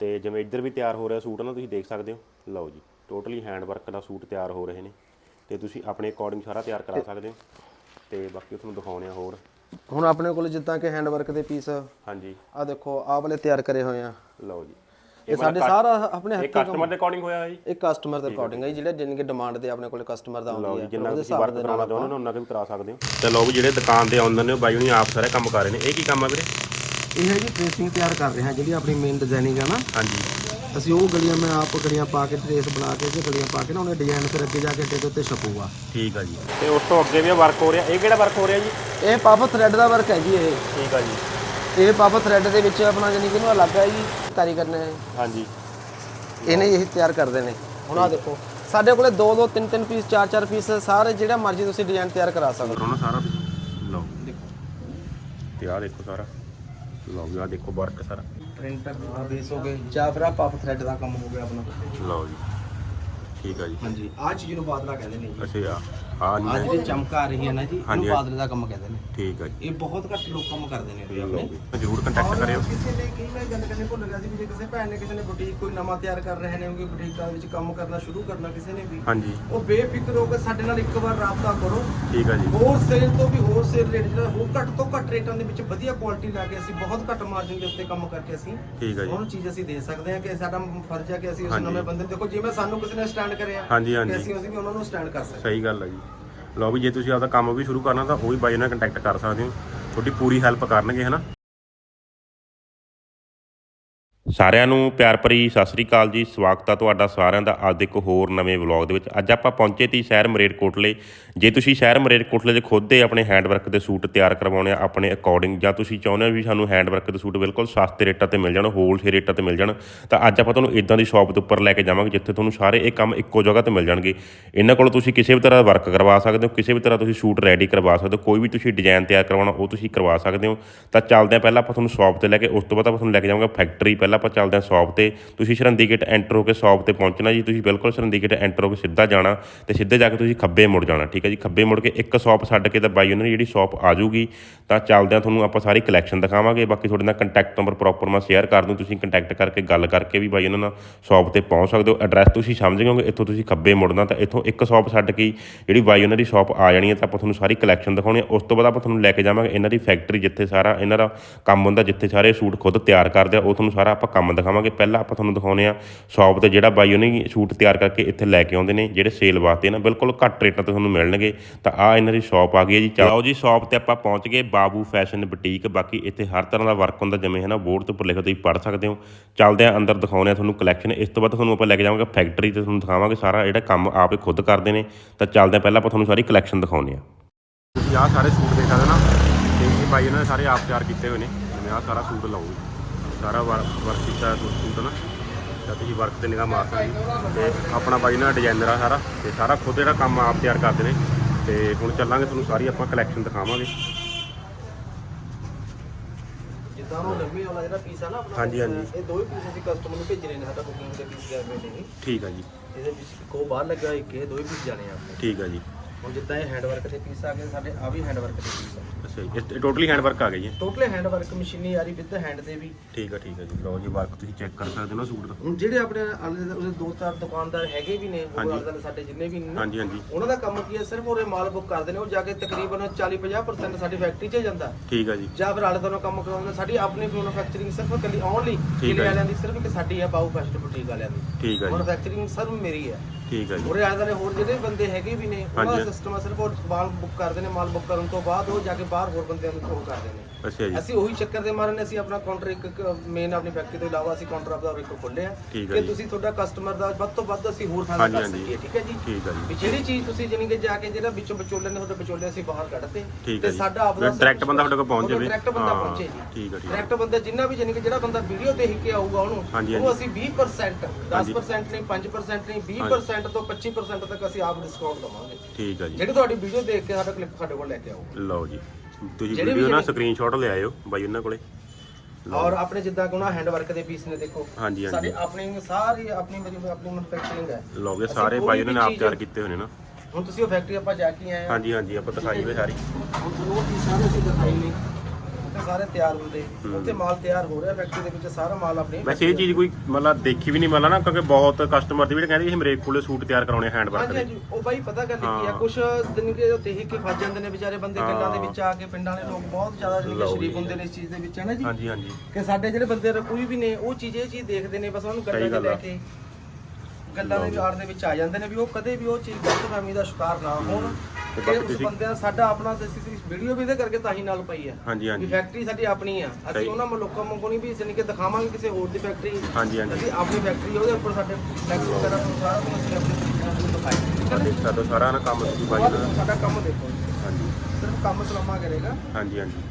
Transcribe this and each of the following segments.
ਤੇ ਜਿਵੇਂ ਇੱਧਰ ਵੀ ਤਿਆਰ ਹੋ ਰਿਹਾ ਸੂਟ ਨਾ ਤੁਸੀਂ ਦੇਖ ਸਕਦੇ ਹੋ। ਲਓ ਜੀ ਟੋਟਲੀ ਹੈਂਡ ਵਰਕ ਦਾ ਸੂਟ ਤਿਆਰ ਹੋ ਰਹੇ ਨੇ ਤੇ ਤੁਸੀਂ ਆਪਣੇ ਅਕੋਰਡਿੰਗ ਸਾਰਾ ਤਿਆਰ ਕਰਾ ਸਕਦੇ ਹੋ। ਤੇ ਬਾਕੀ ਤੁਹਾਨੂੰ ਦਿਖਾਉਣੇ ਆ ਹੋਰ। ਹੁਣ ਆਪਣੇ ਕੋਲ ਜਿੱਦਾਂ ਕਿ ਹੈਂਡ ਵਰਕ ਦੇ ਪੀਸ ਹਾਂਜੀ। ਆ ਦੇਖੋ ਆਹ ਵਾਲੇ ਤਿਆਰ ਕਰੇ ਹੋਏ ਆ। ਲਓ ਜੀ। ਇਹ ਸਾਡੇ ਸਾਰਾ ਆਪਣੇ ਹੱਥੀਂ ਕਸਟਮਰ ਦੇ ਅਕੋਰਡਿੰਗ ਹੋਇਆ ਜੀ? ਇਹ ਕਸਟਮਰ ਦੇ ਅਕੋਰਡਿੰਗ ਹੈ ਜਿਹੜੇ ਜਿੰਨੀ ਕਿ ਡਿਮਾਂਡ ਦੇ ਆਪਣੇ ਕੋਲ ਕਸਟਮਰ ਦਾ ਆਉਂਦੀ ਹੈ ਜਿੰਨਾ ਤੁਸੀਂ ਵਰਕ ਦੇ ਕਰਾਉਣਾ ਚਾਹੁੰਦੇ ਹੋ ਉਹਨਾਂ ਵੀ ਕਰਾ ਸਕਦੇ ਹੋ। ਤੇ ਵੀ ਜਿਹੜੇ ਦੁਕਾਨ ਤੇ ਆਉਂਦੇ ਨੇ ਬਾਈ ਹੁਣੀ ਆਪ ਸਾਰਾ ਕੰਮ ਕਰ ਰਹੇ ਨੇ। ਇਹ ਕੀ ਕੰਮ ਆ ਵੀਰੇ? ਇਹ ਹੈ ਜੀ ਟ੍ਰੇਸਿੰਗ ਤਿਆਰ ਕਰ ਰਹੇ ਹਾਂ ਜਿਹੜੀ ਆਪਣੀ ਮੇਨ ਡਿਜ਼ਾਈਨਿੰਗ ਹੈ ਨਾ। ਹਾਂਜੀ। ਅਸੀਂ ਉਹ ਗਲੀਆਂ ਮੈਂ ਆਪ ਗਲੀਆਂ ਪਾ ਕੇ ਟ੍ਰੇਸ ਬਣਾ ਕੇ ਤੇ ਗਲੀਆਂ ਪਾ ਕੇ ਨਾ ਉਹਨੇ ਡਿਜ਼ਾਈਨ ਫਿਰ ਅੱਗੇ ਜਾ ਕੇ ਅੱਡੇ ਦੇ ਉੱਤੇ ਛਪੂਗਾ। ਠੀਕ ਆ ਜੀ। ਤੇ ਉਸ ਤੋਂ ਅੱਗੇ ਵੀ ਵਰਕ ਹੋ ਰਿਹਾ। ਇਹ ਕਿਹੜਾ ਵਰਕ ਹੋ ਰਿਹਾ ਜੀ? ਇਹ ਪਫ ਥ੍ਰੈਡ ਦਾ ਵਰਕ ਹੈ ਜੀ ਇਹ। ਠੀਕ ਆ ਜੀ। ਇਹ ਪਫ ਥ੍ਰੈਡ ਦੇ ਵਿੱਚ ਆਪਣਾ ਜਾਨੀ ਕਿ ਇਹਨੂੰ ਅਲੱਗ ਹੈ ਜੀ ਤਾਰੀ ਕਰਨਾ। ਹੈ ਹਾਂਜੀ। ਇਹਨੇ ਇਹ ਤਿਆਰ ਕਰਦੇ ਨੇ। ਹੁਣ ਆ ਦੇਖੋ। ਸਾਡੇ ਕੋਲੇ 2 2 3 3 ਪੀਸ 4 4 ਪੀਸ ਸਾਰੇ ਜਿਹੜਾ ਮਰਜ਼ੀ ਤੁਸੀਂ ਡਿਜ਼ਾਈਨ ਤਿਆਰ ਕਰਾ ਸਕਦੇ ਨਾ ਸਾਰਾ ਲਓ। ਤੇ ਆਹ ਦੇਖੋ ਸਾਰਾ। ਲਓ ਜੀ ਆਹ ਦੇਖੋ ਵਰਕ ਸਾਰਾ। ਪ੍ਰਿੰਟਰ ਆ ਬੇਸ ਹੋ ਗਏ। ਜਾਂ ਫਿਰ ਆ ਪਫ ਥ੍ਰੈਡ ਦਾ ਕੰਮ ਹੋ ਗਿਆ ਆਪਣਾ। ਲਓ ਜੀ ਠੀਕ ਆ ਜੀ। ਹਾਂਜੀ ਆ ਚੀਜ਼ ਨੂੰ ਬਾਦਲਾ ਕਹਿੰਦੇ ਨੇ ਜੀ। ਅੱਛਾ ਆ ਚਮਕ ਆ ਰਹੀ ਹੈ ਨਾ ਜੀ ਹਾਂਜੀ। ਇਹਨੂੰ ਬਾਦਲੇ ਦਾ ਕੰਮ ਕਹਿੰਦੇ ਨੇ। ਠੀਕ ਆ ਜੀ। ਇਹ ਬਹੁਤ ਘੱਟ ਲੋਕ ਕੰਮ ਕਰਦੇ ਨੇ ਇਹ ਲਓ ਆਪਣੇ। ਜੀ ਜਰੂਰ ਕੰਟੈਕਟ ਕਰਿਓ। ਕਿਸੇ ਨੇ ਕਈ ਮੈਂ ਗੱਲ ਕਰਨੀ ਭੁੱਲ ਗਿਆ ਸੀ ਵੀ ਜੇ ਕਿਸੇ ਭੈਣ ਨੇ ਕਿਸੇ ਨੇ ਬੁਟੀਕ ਕੋਈ ਨਵਾਂ ਤਿਆਰ ਕਰ ਰਹੇ ਨੇ ਕੋਈ ਬੁਟੀਕਾਂ ਦੇ ਵਿੱਚ ਕੰਮ ਕਰਨਾ ਸ਼ੁਰੂ ਕਰਨਾ ਕਿਸੇ ਨੇ ਵੀ ਹਾਂਜੀ। ਉਹ ਬੇਫਿਕਰ ਹੋ ਕੇ ਸਾਡੇ ਨਾਲ ਇੱਕ ਵਾਰ ਰਾਬਤਾ ਕਰੋ। ਠੀਕ ਆ ਜੀ। ਹੋਰ ਸੇਲ ਤੋਂ ਵੀ ਹੋਰ ਸੇਲ ਰੇਟ ਜਿਹੜਾ ਉਹ ਘੱਟ ਤੋਂ ਘੱਟ ਰੇਟਾਂ ਦੇ ਵਿੱਚ ਵਧੀਆ ਕੁਆਲਿਟੀ ਲਾ ਕੇ ਅਸੀਂ ਬਹੁਤ ਘੱਟ ਮਾਰਜਨ ਦੇ ਉੱਤੇ ਕੰਮ ਕਰਕੇ ਅਸੀਂ ਠੀਕ ਆ ਜੀ। ਉਹਨੂੰ ਚੀਜ਼ ਅਸੀਂ ਦੇ ਸਕਦੇ ਹਾਂ ਕਿ ਸਾਡਾ ਫਰਜ਼ ਹੈ ਕਿ ਅਸੀਂ ਉਸ ਹਾਂਜੀ। ਨਵੇਂ ਬੰਦੇ ਨੂੰ ਦੇਖੋ ਜਿਵੇਂ ਸਾਨੂੰ ਕਿਸੇ ਨੇ ਸਟੈਂਡ ਕਰਿਆ ਹਾਂਜੀ ਕਿ ਹਾਂਜੀ ਅਸੀਂ ਅਸੀਂ ਵੀ ਉਹਨਾਂ ਨੂੰ ਸਟੈਂਡ ਕਰ ਸਕਦੇ ਸਹੀ ਗੱਲ ਆ ਜੀ। ਲਓ ਵੀ ਜੇ ਤੁਸੀਂ ਆਪਦਾ ਕੰਮ ਵੀ ਸ਼ੁਰੂ ਕਰਨਾ ਤਾਂ ਉਹ ਵੀ ਬਾਈ ਨਾਲ ਕੰਟੈਕਟ ਕਰ ਸਕਦੇ ਹੋ। ਤੁਹਾਡੀ ਪੂਰੀ ਹੈਲਪ ਕਰਨਗੇ, ਹਨਾ? ਸਾਰਿਆਂ ਨੂੰ ਪਿਆਰ ਭਰੀ ਸਤਿ ਸ੍ਰੀ ਅਕਾਲ ਜੀ। ਸਵਾਗਤ ਆ ਤੁਹਾਡਾ ਸਾਰਿਆਂ ਦਾ ਅੱਜ ਦੇ ਇੱਕ ਹੋਰ ਨਵੇਂ ਵਲੌਗ ਦੇ ਵਿੱਚ। ਅੱਜ ਆਪਾਂ ਪਹੁੰਚੇ ਤੀ ਸ਼ਹਿਰ ਮਰੇਟਕੋਟਲੇ ਜੇ ਤੁਸੀਂ ਸ਼ਹਿਰ ਮਰੇਟਕੋਟਲੇ ਦੇ ਖੁਦ ਦੇ ਆਪਣੇ ਹੈਂਡਵਰਕ ਦੇ ਸੂਟ ਤਿਆਰ ਕਰਵਾਉਣੇ ਆ, ਆਪਣੇ ਅਕੋਰਡਿੰਗ ਜਾਂ ਤੁਸੀਂ ਚਾਹੁੰਦੇ ਹੋ ਵੀ ਸਾਨੂੰ ਹੈਂਡਵਰਕ ਦੇ ਸੂਟ ਬਿਲਕੁਲ ਸਸਤੇ ਰੇਟਾਂ ਤੇ ਮਿਲ ਜਾਣ ਹੋਲਸੇਲ ਰੇਟਾਂ ਤੇ ਮਿਲ ਜਾਣ, ਤਾਂ ਅੱਜ ਆਪਾਂ ਤੁਹਾਨੂੰ ਇਦਾਂ ਦੀ ਸ਼ਾਪ ਦੇ ਉੱਪਰ ਲੈ ਕੇ ਜਾਵਾਂਗੇ, ਜਿੱਥੇ ਤੁਹਾਨੂੰ ਸਾਰੇ ਇਹ ਕੰਮ ਇੱਕੋ ਜਗ੍ਹਾ ਤੇ ਮਿਲ ਜਾਣਗੇ। ਇਹਨਾਂ ਕੋਲ ਤੁਸੀਂ ਕਿਸੇ ਵੀ ਤਰ੍ਹਾਂ ਦਾ ਵਰਕ ਕਰਵਾ ਸਕਦੇ ਹੋ, ਕਿਸੇ ਵੀ ਤਰ੍ਹਾਂ ਤੁਸੀਂ ਸੂਟ ਰੈਡੀ ਕਰਵਾ ਸਕਦੇ ਹੋ, ਕੋਈ ਵੀ ਤੁਸੀਂ ਡਿਜ਼ਾਈਨ ਤਿਆਰ ਕਰਵਾਉਣਾ, ਉਹ ਤੁਸੀਂ ਕਰਵਾ ਸਕਦੇ ਹੋ। ਤਾਂ ਚੱਲਦੇ ਹਾਂ ਪਹਿਲਾਂ ਆਪਾਂ ਤੁਹਾਨੂੰ ਸ਼ਾਪ ਤੇ ਲੈ ਕੇ, ਉਸ ਤੋਂ ਬਾਅਦ ਆਪਾਂ ਤੁਹਾਨੂੰ ਲੈ ਕੇ ਜਾਵਾਂਗੇ ਫੈਕਟਰੀ ਪਹਿਲਾਂ ਆਪਾਂ ਚੱਲਦੇ ਹਾਂ ਸ਼ਾਪ ਤੇ। ਤੁਸੀਂ ਸ਼ਰੰਦੀ ਗੇਟ ਐਂਟਰ ਹੋ ਕੇ ਸ਼ਾਪ ਤੇ ਪਹੁੰਚਣਾ ਜੀ। ਤੁਸੀਂ ਬਿਲਕੁਲ ਸ਼ਰੰਦੀ ਗੇਟ ਐਂਟਰ ਹੋ ਕੇ ਸਿੱਧਾ ਜਾਣਾ ਤੇ ਸਿੱਧੇ ਜਾ ਕੇ ਤੁਸੀਂ ਖੱਬੇ ਮੁੜ ਜਾਣਾ, ਠੀਕ ਹੈ ਜੀ? ਖੱਬੇ ਮੁੜ ਕੇ ਇੱਕ ਸ਼ਾਪ ਛੱਡ ਕੇ ਤਾਂ ਬਾਈ ਉਹਨਾਂ ਦੀ ਜਿਹੜੀ ਸ਼ਾਪ ਆ ਜਾਊਗੀ। ਤਾਂ ਚੱਲਦਿਆਂ ਤੁਹਾਨੂੰ ਆਪਾਂ ਸਾਰੀ ਕਲੈਕਸ਼ਨ ਦਿਖਾਵਾਂਗੇ। ਬਾਕੀ ਤੁਹਾਡੇ ਨਾਲ ਕੰਟੈਕਟ ਨੰਬਰ ਪ੍ਰੋਪਰ ਮੈਂ ਸ਼ੇਅਰ ਕਰ ਦੂੰ। ਤੁਸੀਂ ਕੰਟੈਕਟ ਕਰਕੇ ਗੱਲ ਕਰਕੇ ਵੀ ਬਾਈ ਉਹਨਾਂ ਨਾਲ ਸ਼ਾਪ ਤੇ ਪਹੁੰਚ ਸਕਦੇ ਹੋ। ਐਡਰੈਸ ਤੁਸੀਂ ਸਮਝ ਗਏ ਹੋਗੇ। ਇੱਥੋਂ ਤੁਸੀਂ ਖੱਬੇ ਮੁੜਨਾ ਤਾਂ ਇੱਥੋਂ ਇੱਕ ਸ਼ਾਪ ਛੱਡ ਕੇ ਹੀ ਜਿਹੜੀ ਬਾਈ ਉਹਨਾਂ ਦੀ ਸ਼ਾਪ ਆ ਜਾਣੀ ਹੈ ਤਾਂ ਆਪਾਂ ਤੁਹਾਨੂੰ ਸਾਰੀ ਕਲੈਕਸ਼ਨ ਦਿਖਾਉਣੀ ਹੈ। ਉਸ ਤੋਂ ਬਾਅਦ ਆਪਾਂ ਤੁਹਾਨੂੰ ਲੈ ਕੇ ਜਾਵਾਂਗੇ। ਇਹਨਾਂ ਦੀ ਫੈਕਟਰੀ ਜਿੱਥੇ ਸਾਰਾ ਇਹਨਾਂ ਦਾ ਕੰਮ ਹੁੰਦਾ, ਜਿੱਥੇ ਸਾਰੇ ਸੂਟ ਖੁਦ ਤਿਆਰ ਕਰਦੇ ਆ, ਉਹ ਤੁਹਾਨੂੰ ਸਾਰਾ ਆਪਾਂ ਕੰਮ ਦਿਖਾਵਾਂਗੇ। ਪਹਿਲਾਂ ਆਪਾਂ ਤੁਹਾਨੂੰ ਦਿਖਾਉਣੇ ਆ ਸ਼ਾਪ ਤੇ ਜਿਹੜਾ ਬਾਈ ਉਹਨੇ ਸੂਟ ਤਿਆਰ ਕਰਕੇ ਇੱਥੇ ਲੈ ਕੇ ਆਉਂਦੇ ਨੇ ਜਿਹੜੇ ਸੇਲ ਵਾਸਤੇ ਨਾ ਬਿਲਕੁਲ ਘੱਟ ਰੇਟਾਂ ਤੇ ਤੁਹਾਨੂੰ ਮਿਲਣਗੇ। ਤਾਂ ਆ ਇਹਨਾਂ ਦੀ ਸ਼ਾਪ ਆ ਗਈ ਹੈ ਜੀ। ਚਲੋ ਜੀ ਸ਼ਾਪ ਤੇ ਆਪਾਂ ਪਹੁੰਚ ਗਏ ਬਾਬੂ ਫੈਸ਼ਨ ਬੁਟੀਕ ਬਾਕੀ ਇੱਥੇ ਹਰ ਤਰ੍ਹਾਂ ਦਾ ਵਰਕ ਹੁੰਦਾ ਜਿਵੇਂ ਹੈ ਨਾ ਬੋਰਡ ਤੇ ਉੱਪਰ ਲਿਖਿਆ ਤੁਸੀਂ ਪੜ੍ਹ ਸਕਦੇ ਹੋ। ਚੱਲਦੇ ਆ ਅੰਦਰ ਦਿਖਾਉਂਦੇ ਆ ਤੁਹਾਨੂੰ ਕਲੈਕਸ਼ਨ ਇਸ ਤੋਂ ਬਾਅਦ ਤੁਹਾਨੂੰ ਆਪਾਂ ਲੈ ਕੇ ਜਾਵਾਂਗੇ ਫੈਕਟਰੀ ਤੇ ਤੁਹਾਨੂੰ ਦਿਖਾਵਾਂਗੇ ਸਾਰਾ ਜਿਹੜਾ ਕੰਮ ਆਪ ਹੀ ਖੁਦ ਕਰਦੇ ਨੇ। ਤਾਂ ਚੱਲਦੇ ਆ ਪਹਿਲਾਂ ਆਪਾਂ ਤੁਹਾਨੂੰ ਸਾਰੀ ਕਲੈਕਸ਼ਨ ਦਿਖਾਉਂਦੇ ਆ ਤੁਸੀਂ ਆਹ ਸਾਰੇ ਸੂਟ ਦੇਖ ਸਕਦੇ ਨਾ। ਤੇ ਇਹ ਬਾਈ ਇਹਨਾਂ ਨੇ ਸਾਰੇ ਆਪ ਤਿਆਰ ਕੀਤੇ ਹੋਏ ਨੇ। ਜਿਵੇਂ ਆਹ ਸਾਰਾ ਸੂਟ ਲਾਉਂਗੇ ਸਾਰਾ ਵਰਕ ਕੀਤਾ ਸੂਟ ਨਾ ਤਾਂ ਤੁਸੀਂ ਵਰਕ ਤੇ ਨਿਗਾਹ ਮਾਰ ਸਕਦੇ। ਤੇ ਆਪਣਾ ਬਾਈ ਨਾ ਡਿਜ਼ਾਈਨਰ ਆ ਸਾਰਾ ਤੇ ਸਾਰਾ ਖੁਦ ਜਿਹੜਾ ਕੰਮ ਆਪ ਤਿਆਰ ਕਰਦੇ ਨੇ। ਤੇ ਹੁਣ ਚੱਲਾਂਗੇ ਤੁਹਾਨੂੰ ਸਾਰੀ ਆਪਾਂ ਕਲੈਕਸ਼ਨ ਦਿਖਾਵਾਂਗੇ। ਜਿੱਦਾਂ ਉਹ ਲੰਮੀ ਵਾਲਾ ਜਿਹੜਾ ਪੀਸ ਆ ਨਾ ਆਪਣਾ ਹਾਂਜੀ, ਹਾਂਜੀ। ਇਹ ਦੋ ਹੀ ਪੀਸ ਅਸੀਂ ਕਸਟਮਰ ਨੂੰ ਭੇਜਣੇ ਨੇ ਸਾਡਾ ਬੁਕਿੰਗ ਦੇ ਪੀਸ ਗਏ ਹੋਏ ਨੇ ਠੀਕ ਆ ਜੀ। ਇਹਦੇ ਵਿੱਚ ਉਹ ਬਾਹਰ ਲੱਗਾ ਇੱਕ ਇਹ ਦੋ ਹੀ ਪੀਸ ਜਾਣੇ ਆ ਆਪਣੇ। ਠੀਕ ਆ ਜੀ। ਹੁਣ ਜਿੱਦਾਂ ਇਹ ਹੈਂਡ ਵਰਕ ਦੇ ਪੀਸ ਆ ਗਏ ਸਾਡੇ ਆ ਵੀ ਹੈਂਡ ਵਰਕ ਦੇ ਪੀਸ ਆ। ਅੱਛਾ ਜੀ। ਇਹ ਟੋਟਲੀ ਹੈਂਡ ਵਰਕ ਆ ਗਈ ਹੈ ਟੋਟਲ ਹੈਂਡ ਵਰਕ ਮਸ਼ੀਨੀ ਆ ਰਹੀ ਵਿਦ ਹੈਂਡ ਦੇ ਵੀ। ਠੀਕ ਆ ਠੀਕ ਆ ਜੀ। ਲਓ ਜੀ ਵਰਕ ਤੁਸੀਂ ਚੈੱਕ ਕਰ ਸਕਦੇ ਹੋ ਨਾ ਸੂਟ। ਦਾ ਹੁਣ ਜਿਹੜੇ ਆਪਣੇ ਆਲੇ ਉਹਦੇ ਦੋ ਚਾਰ ਦੁਕਾਨਦਾਰ ਹੈਗੇ ਵੀ ਨੇ ਹੋਰ ਆਲੇ ਸਾਡੇ ਜਿੰਨੇ ਵੀ ਨੇ ਹਾਂਜੀ ਹਾਂਜੀ। ਉਹਨਾਂ ਦਾ ਕੰਮ ਕੀ ਹੈ? ਸਿਰਫ ਉਹਰੇ ਮਾਲ ਬੁੱਕ ਕਰਦੇ ਨੇ ਉਹ ਜਾ ਕੇ ਤਕਰੀਬਨ 40-50% ਸਾਡੀ ਫੈਕਟਰੀ 'ਚ ਜਾਂਦਾ। ਠੀਕ ਆ ਜੀ। ਜਾਂ ਫਿਰ ਆਲੇ ਦੁਆਲੇ ਕੰਮ ਕਰਾਉਂਦੇ ਸਾਡੀ ਆਪਣੀ ਮੈਨੂਫੈਕਚਰਿੰਗ ਸਿਰਫ ਕੱਲੀ ਓਨਲੀ ਕਿਲੇ। ਵਾਲਿਆਂ ਦੀ ਸਿਰਫ ਇੱਕ ਸਾਡੀ ਹੈ ਬਾਊ ਫੈਸ਼ਨ ਬੁਟੀਕ ਵਾਲਿਆਂ ਦੀ। ਠੀਕ ਆ ਜੀ। ਮੈਨੂਫੈਕਚਰਿੰਗ ਸਿਰਫ ਮੇਰੀ ਹੈ। ਠੀਕ ਆ ਜੀ ਉਹਰੇ ਆਲੇ ਦੁਆਲੇ ਹੋਰ ਜਿਹੜੇ ਬੰਦੇ ਹੈਗੇ ਵੀ ਨੇ ਉਹਨਾਂ ਦਾ ਹਾਂਜੀ। ਸਿਸਟਮ ਹੈ ਸਿਰਫ ਉਹ ਮਾਲ ਬੁੱਕ ਕਰਦੇ ਨੇ ਮਾਲ ਬੁੱਕ ਕਰਨ ਤੋਂ ਬਾਅਦ ਉਹ ਜਾ ਕੇ ਬਾਹਰ ਹੋਰ ਬੰਦਿਆਂ ਨੂੰ ਉਹ ਕਰਦੇ ਨੇ ਅੱਛਾ ਜੀ ਅਸੀਂ ਉਹੀ ਚੱਕਰ ਦੇ ਮਾਰੇ ਨੇ ਅਸੀਂ ਆਪਣਾ ਕਾਊਂਟਰ ਇੱਕ ਮੇਨ ਆਪਣੀ ਫੈਕਟਰੀ ਤੋਂ ਇਲਾਵਾ ਅਸੀਂ ਕਾਊਂਟਰ ਆਪਦਾ ਇੱਕ ਖੋਲਿਆ ਠੀਕ ਹੈ ਕਿ ਜੀ। ਤੁਸੀਂ ਤੁਹਾਡਾ ਕਸਟਮਰ ਦਾ ਵੱਧ ਤੋਂ ਵੱਧ ਅਸੀਂ ਹੋਰ ਫਾਇਦਾ ਹਾਂਜੀ, ਕਰ ਹਾਂਜੀ। ਸਕੀਏ ਠੀਕ ਹੈ ਜੀ ਠੀਕ ਆ ਜੀ ਵੀ ਜਿਹੜੀ ਚੀਜ਼ ਤੁਸੀਂ ਜਾਨੀ ਕਿ ਜਾ ਕੇ ਜਿਹੜਾ ਵਿੱਚੋਂ ਵਿਚੋਲੇ ਨੇ ਤੁਹਾਡੇ ਵਿਚੋਲੇ ਅਸੀਂ ਬਾਹਰ ਕੱਢਤੇ ਠੀਕ ਹੈ ਜੀ। ਸਾਡਾ ਆਪਦਾ direct ਬੰਦਾ ਤੁਹਾਡੇ ਕੋਲ ਪਹੁੰਚ ਜਾਵੇ। ਡਾਇਰੈਕਟ ਬੰਦਾ ਹਾਂ, ਪਹੁੰਚੇ ਜੀ ਠੀਕ ਹੈ, ਠੀਕ ਹੈ। ਡਾਇਰੈਕਟ ਬੰਦਾ ਜਿੰਨਾ ਵੀ ਜਾਨੀ ਕਿ ਜਿਹੜਾ ਬੰਦਾ ਵੀਡੀਓ ਦੇਖ ਕੇ ਆਊਗਾ ਉਹਨੂੰ ਹਾਂਜੀ, ਉਹ ਹਾਂਜੀ। ਅਸੀਂ 20% 10% ਨਹੀਂ 5% ਨਹੀਂ 20% ਤੋਂ 25% ਤੱਕ ਅਸੀਂ ਆਪ ਡਿਸਕਾਊਂਟ ਦਵਾਂਗੇ। ਠੀਕ ਆ ਜੀ। ਜਿਹੜੀ ਤੁਹਾਡੀ ਵੀਡੀਓ ਦੇਖ ਕੇ ਸਾਡਾ ਕਲਿੱਪ ਸਾਡੇ ਕੋਲ ਲੈ ਕੇ ਆਊਗਾ ਲਓ ਜੀ। ਤੁਸੀਂ ਜਿਹੜੇ ਵੀ ਵੀਡੀਓ ਨਾਲ ਜਿਹੜੇ- ਸਕਰੀਨਸ਼ਾਟ ਲੈ ਆਇਓ ਬਾਈ ਉਹਨਾਂ ਕੋਲੇ। ਔਰ ਆਪਣੇ ਜਿੱਦਾਂ ਕਿ ਉਹਨਾਂ ਹੈਂਡ ਵਰਕ ਦੇ ਪੀਸ ਨੇ ਦੇਖੋ। ਹਾਂਜੀ, ਹਾਂਜੀ। ਸਾਡੀ ਆਪਣੀ ਸਾਰੀ ਆਪਣੀ ਮੇਰੀ ਆਪਣੀ ਮੈਨੂਫੈਕਚਰਿੰਗ ਹੈ। ਲਓ ਜੀ ਅਸੀਂ ਸਾਰੇ ਕੋਈ ਬਾਈ ਵੀ ਉਹਨਾਂ ਨੇ ਆਪ ਚੀਜ਼- ਤਿਆਰ ਕੀਤੇ ਹੋਏ ਨੇ। ਨਾ ਹੁਣ ਤੁਸੀਂ ਉਹ ਫੈਕਟਰੀ ਆਪਾਂ ਜਾ ਕੇ ਆਏ ਆ ਹਾਂਜੀ ਹਾਂਜੀ ਆਪਾਂ ਦਿਖਾਈ ਹੋਏ ਸਾਰੀ। ਹੁਣ ਤੁਹਾਨੂੰ ਉਹ ਚੀਜ਼ ਸਾਰੇ ਅਸੀਂ ਦਿਖਾਈ ਨਹੀਂ ਉੱਥੇ ਸਾਰੇ ਤਿਆਰ ਹੁੰਦੇ। ਉੱਥੇ ਮਾਲ ਤਿਆਰ ਹੋ ਰਿਹਾ ਫੈਕਟਰੀ ਦੇ ਵਿੱਚ ਸਾਰਾ ਮਾਲ ਆਪਣੀ ਵੈਸੇ ਇਹ ਚੀਜ਼ ਕੋਈ ਮਤਲਬ ਦੇਖੀ ਵੀ ਨਹੀਂ ਮਤਲਬ ਨਾ ਕਿਉਂਕਿ ਬਹੁਤ ਕਸਟਮਰ ਦੀ ਵੀ ਕਹਿੰਦੇ ਇਹ ਮਰੇਕ ਕੋਲੇ ਸੂਟ ਤਿਆਰ ਕਰਾਉਣੇ ਹੈਂਡ ਵਰਕ ਹਾਂਜੀ ਦੇ। ਹਾਂਜੀ ਉਹ ਬਾਈ ਪਤਾ ਗੱਲ ਕੀ ਆ ਕੁਝ ਦਿਨ ਕੇ ਉੱਤੇ ਹੀ ਕੇ ਫਸ ਜਾਂਦੇ ਨੇ ਵਿਚਾਰੇ ਬੰਦੇ ਪਿੰਡਾਂ ਦੇ ਵਿੱਚ ਆ ਕੇ ਪਿੰਡਾਂ ਵਾਲੇ ਲੋਕ ਬਹੁਤ ਜ਼ਿਆਦਾ ਜਿਹੜੇ ਸ਼ਰੀਫ ਹੁੰਦੇ ਨੇ ਇਸ ਚੀਜ਼ ਦੇ ਵਿੱਚ ਹੈ ਨਾ ਜੀ? ਹਾਂਜੀ ਹਾਂਜੀ। ਕਿ ਸਾਡੇ ਜਿਹੜੇ ਬੰਦੇ ਕੋਈ ਵੀ ਨੇ ਉਹ ਚੀਜ਼ ਇਹ ਚੀਜ਼ ਦੇਖਦੇ ਨੇ ਬਸ ਉਹਨੂੰ ਗੱਲਾਂ ਗੱਲ ਲੈ ਆ। ਕੇ ਗੱਲਾਂ ਦੇ ਵਿਚਾਰ ਦੇ ਵਿੱਚ ਆ ਜਾਂਦੇ ਨੇ ਵੀ ਉਹ ਕਦੇ ਵੀ ਉਹ ਚੀਜ਼ ਗਲਤਫਹਿਮੀ ਦਾ ਸ਼ਿਕਾਰ ਨਾ ਹੋਣ। ਤੇ ਕਿ ਬਾਕੀ ਉਸ ਤੁਸੀਂ- ਬੰਦੇ ਦਾ ਸਾਡਾ ਆਪਣਾ ਅਸੀਂ ਵੀਡੀਓ ਵੀ ਇਹਦੇ ਕਰਕੇ ਤਾਂ ਹੀ ਨਾਲ ਪਈ ਆ। ਹਾਂਜੀ ਵੀ ਫੈਕਟਰੀ ਸਾਡੀ ਆਪਣੀ ਆ। ਸਹੀ। ਅਸੀਂ ਉਹਨਾਂ ਨੂੰ ਲੋਕਾਂ ਵਾਂਗੂ ਨਹੀਂ ਵੀ ਜਾਣੀ ਕਿ ਦਿਖਾਵਾਂਗੇ ਕਿਸੇ ਹੋਰ ਦੀ ਫੈਕਟਰੀ ਹਾਂਜੀ ਹਾਂਜੀ। ਅਸੀਂ ਆਪਣੀ ਫੈਕਟਰੀ ਉਹਦੇ ਉੱਪਰ ਸਾਡੇ ਫਲੈਕਸ ਵਗੈਰਾ ਤੋਂ ਸਾਰਾ ਕੁਝ ਅਸੀਂ ਆਪਣੇ ਠੀਕ ਹੈ ਨਾ? ਦੇਖ ਸਕਦੇ ਹੋ ਸਾਰਾ ਨਾ ਕੰਮ ਤੁਸੀਂ ਬਾਈ ਸਾਡਾ ਕੰਮ ਦੇਖੋ। ਹਾਂਜੀ। ਸਿਰਫ ਕੰਮ ਸਲਾਮਾ ਕਰੇਗਾ। ਹਾਂਜੀ ਹਾਂਜੀ।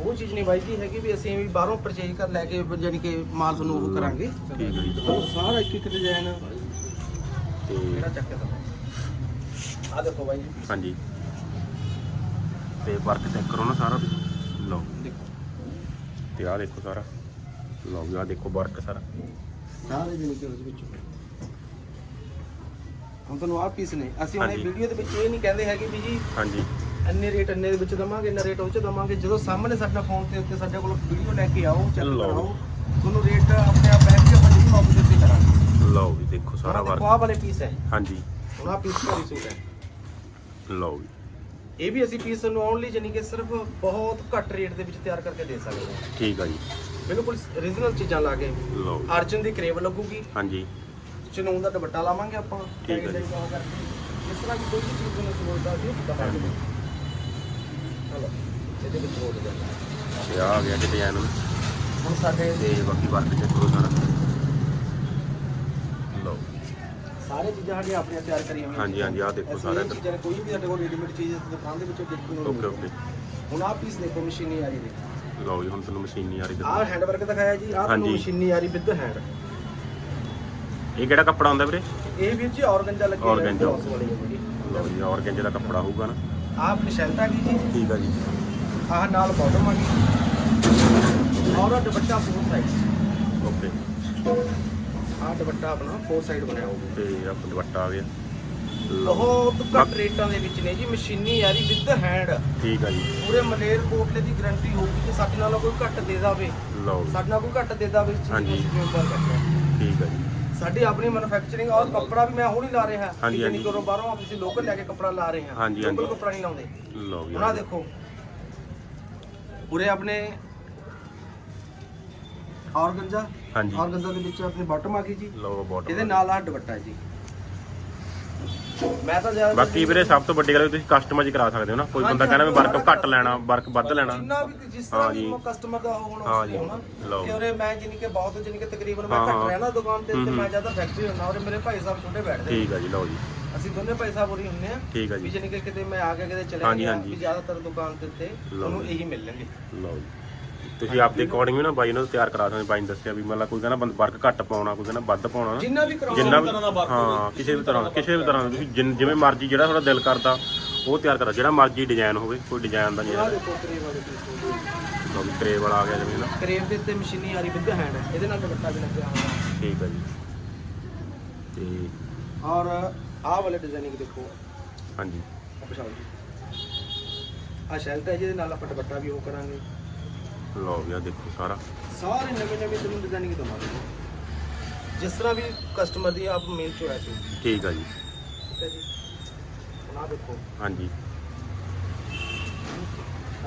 ਉਹ ਚੀਜ਼ ਨਹੀਂ ਬਾਈ ਜੀ ਹੈਗੀ ਵੀ ਅਸੀਂ ਵੀ ਬਾਹਰੋਂ ਪਰਚੇਜ ਕਰ ਲੈ ਕੇ ਜਾਨੀ ਕਿ ਮਾਲ ਤੁਹਾਨੂੰ ਉਹ ਕਰਾਂਗੇ। ਠੀਕ ਹੈ ਜੀ। ਉਹ ਸਾਰਾ ਇੱਕ ਇੱਕ ਡਿਜ਼ਾਈਨ ਤੇ ਆ ਦੇਖੋ ਬਾਈ ਜੀ। ਹਾਂਜੀ। ਤੇ ਵਰਕ ਚੈੱਕ ਕਰੋ ਨਾ ਸਾਰਾ। ਤੁਸੀਂ। ਲਓ। ਦੇਖੋ। ਤੇ ਆਹ ਦੇਖੋ ਸਾਰਾ। ਲਓ ਜੀ ਆਹ ਦੇਖੋ ਵਰਕ ਸਾਰਾ। ਸਾਰੇ ਜਾਨੀ ਕਿ ਉਹਦੇ ਵਿੱਚ। ਹੁਣ ਤੁਹਾਨੂੰ ਆਹ ਪੀਸ ਨੇ। ਅਸੀਂ ਹੁਣ ਇਹ। ਵੀਡੀਓ ਦੇ ਵਿੱਚ ਇਹ ਨਹੀਂ ਕਹਿੰਦੇ ਹੈਗੇ ਵੀ ਜੀ ਹਾਂਜੀ। ਇੰਨੇ ਰੇਟ ਇੰਨੇ ਦੇ ਵਿੱਚ ਦਵਾਂਗੇ ਇੰਨਾ ਰੇਟ ਉਹ ਚ ਦਵਾਂਗੇ। ਜਦੋਂ ਸਾਹਮਣੇ ਸਾਡਾ ਫੋਨ ਤੇ ਉੱਤੇ ਸਾਡੇ ਕੋਲ ਵੀਡੀਓ ਲੈ ਕੇ ਆਓ ਚੈੱਕ। ਕਰਾਓ ਤੁਹਾਨੂੰ ਰੇਟ ਆਪਣੇ ਆਪ ਬੈਠ ਕੇ ਆਪਾਂ ਜਿਹੜੀ ਮੌਕੇ ਦੇ ਉੱਤੇ ਕਰਾਂਗੇ ਲਓ ਜੀ ਦੇਖੋ ਸਾਰਾ ਵਰਕ। ਆਹ ਵਾਲੇ ਪੀਸ ਹੈ। ਹਾਂਜੀ। ਹੁਣ ਆਹ ਪੀਸ ਭਾਰੀ ਸੂਟ ਹੈ। ਲਓ ਜੀ ਇਹ ਵੀ ਅਸੀਂ ਪੀਸ ਨੂੰ ਓਨਲੀ ਜਾਨੀ ਕਿ ਸਿਰਫ ਬਹੁਤ ਘੱਟ ਰੇਟ ਦੇ ਵਿੱਚ ਤਿਆਰ ਕਰਕੇ ਦੇ ਸਕਦੇ ਹਾਂ। ਠੀਕ ਆ ਜੀ। ਬਿਲਕੁਲ ਓਰੀਜਨਲ ਚੀਜ਼ਾਂ ਲਾ ਕੇ। ਲਓ ਜੀ। ਅਰਜਨ ਦੀ ਕਰੇਵ ਲੱਗੂਗੀ। ਹਾਂਜੀ। ਚਨੂਨ ਦਾ ਦੁਪੱਟਾ ਲਾਵਾਂਗੇ ਆਪਾਂ। ਠੀਕ ਹੈ ਜੀ। ਲਗਾਓ ਕਰਕੇ। ਇਸ ਤਰ੍ਹਾਂ ਦੀ ਕੋਈ ਵੀ ਚੀਜ਼ ਨੂੰ ਸੋਚਦਾ ਸੀ ਦਵਾਂਗੇ ਚਲੋ ਇਹਦੇ ਵਿੱਚ ਹੋ ਜਾਂਦਾ। ਤੇ ਆ ਗਿਆ ਜੀ ਡਿਜ਼ਾਈਨ ਹੁਣ ਸਾਡੇ ਤੇ ਬਾਕੀ ਵਰਕ ਚੈੱਕ ਕਰੋ ਸਾਰਾ ਲਓ ਸਾਰੇ ਚੀਜ਼ਾਂ ਸਾਡੀਆਂ ਆਪਣੀਆਂ ਤਿਆਰ ਕਰੀਆਂ ਹੋਈਆਂ ਹਾਂਜੀ, ਹਾਂਜੀ, ਆਹ ਦੇਖੋ ਸਾਰਾ। ਇੱਧਰ। ਚੀਜ਼ਾਂ ਕੋਈ ਵੀ ਸਾਡੇ ਕੋਲ ਰੈਡੀਮੇਡ ਚੀਜ਼ ਦੁਕਾਨ ਦੇ ਵਿੱਚੋਂ ਦੇਖਣ ਨੂੰ ਓਕੇ ਓਕੇ ਹੁਣ ਆਹ ਪੀਸ ਦੇਖੋ ਮਸ਼ੀਨੀ ਆ ਰਹੀ ਦੇਖੋ। ਲਓ ਜੀ ਹੁਣ ਤੁਹਾਨੂੰ ਮਸ਼ੀਨ ਆ ਰਹੀ ਆਹ। ਹੈਂਡ ਵਰਕ ਦਿਖਾਇਆ ਜੀ ਆਹ ਤੁਹਾਨੂੰ ਹਾਂਜੀ। ਮਸ਼ੀਨੀ ਆ ਰਹੀ ਵਿਦ ਹੈਂਡ ਇਹ ਕਿਹੜਾ ਕੱਪੜਾ ਹੁੰਦਾ ਵੀਰੇ? ਇਹ ਵੀਰ ਜੀ ਔਰਗੰਜਾ ਲੱਗੀ Organza। ਲਓ ਜੀ ਔਰਗੈਂਜ ਦਾ ਕੱਪੜਾ ਹੋਊਗਾ ਨਾ। ਆਹ ਆਪਣੀ ਸ਼ੈਲਟ ਆ ਗਈ ਜੀ। ਠੀਕ ਆ ਜੀ। ਆਹ ਨਾਲ ਬਾਟਮ ਆ ਗਈ। ਔਰ ਦੁਪੱਟਾ ਫੋਰ ਸਾਈਡ ਓਕੇ ਆਹ ਦੁਪੱਟਾ ਆਪਣਾ ਫੋਰ ਸਾਈਡ ਬਣਿਆ ਹੋਊਗਾ। ਤੇ ਆਪਣਾ ਦੁਪੱਟਾ ਆ ਗਿਆ। ਬਹੁਤ ਘੱਟ ਰੇਟਾਂ ਦੇ ਵਿੱਚ ਨੇ ਜੀ ਮਸ਼ੀਨੀ ਆ ਰਹੀ ਵਿਦ ਹੈਂਡ ਠੀਕ ਆ ਜੀ। ਪੂਰੇ ਮਲੇਰ ਕੋਟਲੇ ਦੀ ਗਾਰੰਟੀ ਹੋਊਗੀ ਕਿ ਸਾਡੇ ਨਾਲੋਂ ਕੋਈ ਘੱਟ ਦੇ ਦਾਵੇ। ਲਓ ਸਾਡੇ ਨਾਲ ਕੋਈ ਘੱਟ ਦੇ ਦਾਵੇ ਹਾਂਜੀ। ਠੀਕ ਆ ਜੀ। ਸਾਡੀ ਆਪਣੀ ਮੈਨੂਫੈਕਚਰਿੰਗ ਔਰ ਕੱਪੜਾ ਵੀ ਮੈਂ ਹੁਣ ਹੀ ਲਾ ਰਿਹਾ। ਹਾਂਜੀ, ਹਾਂਜੀ। ਕਰੋ ਬਾਹਰੋਂ ਤੁਸੀਂ ਲੋਕਲ ਲੈ ਕੇ ਕੱਪੜਾ ਲਾ ਰਹੇ ਹਾਂ। ਹਾਂਜੀ, ਹਾਂਜੀ। ਕੱਪੜਾ ਨਹੀਂ ਲਾਉਂਦੇ। ਲਓ ਜੀ ਆਹ ਦੇਖੋ। ਪੂਰੇ ਆਪਣੇ ਔਰਗੰਜਾ। ਹਾਂਜੀ। ਔਰਗੰਜਾ ਦੇ ਵਿੱਚ ਆਪਣੀ ਬਾਟਮ ਆ ਗਈ ਜੀ। ਲਓ ਬਾਟਮ ਇਹਦੇ ਨਾਲ ਆ ਦੁਪੱਟਾ ਜੀ। ਮੈਂ ਤਾਂ ਜ਼ਿਆਦਾ ਬਾਕੀ ਵੀਰੇ ਸਭ ਤੋਂ ਵੱਡੀ ਗੱਲ ਤੁਸੀਂ ਕਸਟਮਾਈਜ਼ ਕਰਾ ਸਕਦੇ ਹੋ ਨਾ। ਕੋਈ ਬੰਦਾ ਕਹਿੰਦਾ ਮੈਂ ਵਰਕ ਘੱਟ ਲੈਣਾ ਵਰਕ ਵੱਧ ਲੈਣਾ। ਜਿੰਨਾ ਵੀ ਜਿਸ ਤਰ੍ਹਾਂ ਹਾਂ ਵੀ ਜੀ। ਕਸਟਮਰ ਦਾ ਹੋਣਾ ਹਾਂ ਉਸ ਜੀ। ਤੇ ਹੋਣਾ। ਲਓ। ਕਿ ਉਰੇ ਮੈਂ ਜਿੰਨੀ ਕਿ ਬਹੁਤ ਜਿੰਨੀ ਕਿ ਤਕਰੀਬਨ ਮੈਂ ਹਾਂ, ਘੱਟ ਹਾਂ। ਰਹਿਣਾ ਦੁਕਾਨ ਤੇ ਤੇ ਮੈਂ ਜ਼ਿਆਦਾ ਫੈਕਟਰੀ ਹੁੰਦਾ ਔਰ ਮੇਰੇ ਭਾਈ ਸਾਹਿਬ ਛੋਟੇ ਬੈਠਦੇ ਨੇ। ਠੀਕ ਆ ਜੀ ਲਓ ਜੀ। ਅਸੀਂ ਦੋਨੇ ਭਾਈ ਸਾਹਿਬ ਉਰੀ ਹੁੰਨੇ ਆ। ਠੀਕ ਆ ਜੀ। ਜਾਨੀ ਕਿ ਕਿਤੇ ਮੈਂ ਆ ਗਿਆ ਕਿਤੇ ਚਲੇ ਗਿਆ। ਵੀ ਜ਼ਿਆਦਾਤਰ ਦੁਕਾਨ ਤੇ ਤੁਹਾਨੂੰ ਇਹੀ ਮਿਲਣਗੇ ਲਓ ਜੀ। ਤੁਸੀਂ ਆਪਦੇ ਅਕੋਰਡਿੰਗ ਵੀ ਨਾ ਬਾਈ ਨੂੰ ਤਿਆਰ ਕਰਾ ਸਕਦੇ ਬਾਈ ਨੇ ਦੱਸਿਆ ਵੀ ਮਤਲਬ ਕੋਈ ਕਹਿੰਦਾ ਬੰਦ ਵਰਕ ਘੱਟ ਪਾਉਣਾ ਕੋਈ ਕਹਿੰਦਾ ਵੱਧ ਪਾਉਣਾ ਨਾ। ਜਿੰਨਾ ਵੀ ਕਰਾਉਣਾ ਜਿੰਨਾ ਵੀ ਹਾਂ ਕਿਸੇ ਵੀ ਤਰ੍ਹਾਂ ਦਾ ਕਿਸੇ ਵੀ ਤਰ੍ਹਾਂ ਦਾ ਤੁਸੀਂ ਜਿਨ- ਜਿਵੇਂ ਮਰਜ਼ੀ ਜਿਹੜਾ ਤੁਹਾਡਾ ਦਿਲ ਕਰਦਾ ਉਹ ਤਿਆਰ ਕਰਾ ਜਿਹੜਾ ਮਰਜ਼ੀ ਡਿਜ਼ਾਈਨ ਹੋਵੇ ਕੋਈ ਡਿਜ਼ਾਈਨ ਦਾ ਨਹੀਂ ਹੈ ਦੇਖੋ ਕਰੇਵ ਵਾਲੇ ਪੀਸ ਲਓ ਵੀ ਕਰੇਵ ਵਾਲਾ ਆ ਗਿਆ ਜਿਵੇਂ ਨਾ। ਕਰੇਵ ਦੇ ਉੱਤੇ ਮਸ਼ੀਨੀ ਆ ਰਹੀ ਵਿਦ ਹੈਂਡ ਇਹਦੇ ਨਾਲ ਦੁਪੱਟਾ ਵੀ ਲੱਗਿਆ ਹੋਇਆ। ਠੀਕ ਆ ਜੀ। ਤੇ ਔਰ ਆਹ ਵਾਲੇ ਡਿਜ਼ਾਈਨਿੰਗ ਦੇਖੋ। ਹਾਂਜੀ। ਪਛਾਣ ਜੀ ਆਹ ਸ਼ੈਲਟ ਹੈ ਜਿਹਦੇ ਨਾਲ ਆਪਾਂ ਦੁਪੱਟਾ ਵੀ ਉਹ ਕਰਾਂਗੇ। ਲਓ ਆ ਦੇਖੋ ਸਾਰਾ। ਸਾਰੇ ਨਵੇਂ ਨਵੇਂ ਤੁਹਾਨੂੰ ਡਿਜ਼ਾਈਨਿੰਗ ਦਵਾਂਗੇ ਜਿਸ ਤਰ੍ਹਾਂ ਵੀ ਕਸਟਮਰ ਦੀ ਆਪ ਮੇਨ ਚੋਇਸ ਹੈ। ਠੀਕ ਆ ਜੀ। ਠੀਕ ਹੈ ਜੀ? ਹੁਣ ਆਹ ਦੇਖੋ। ਹਾਂਜੀ।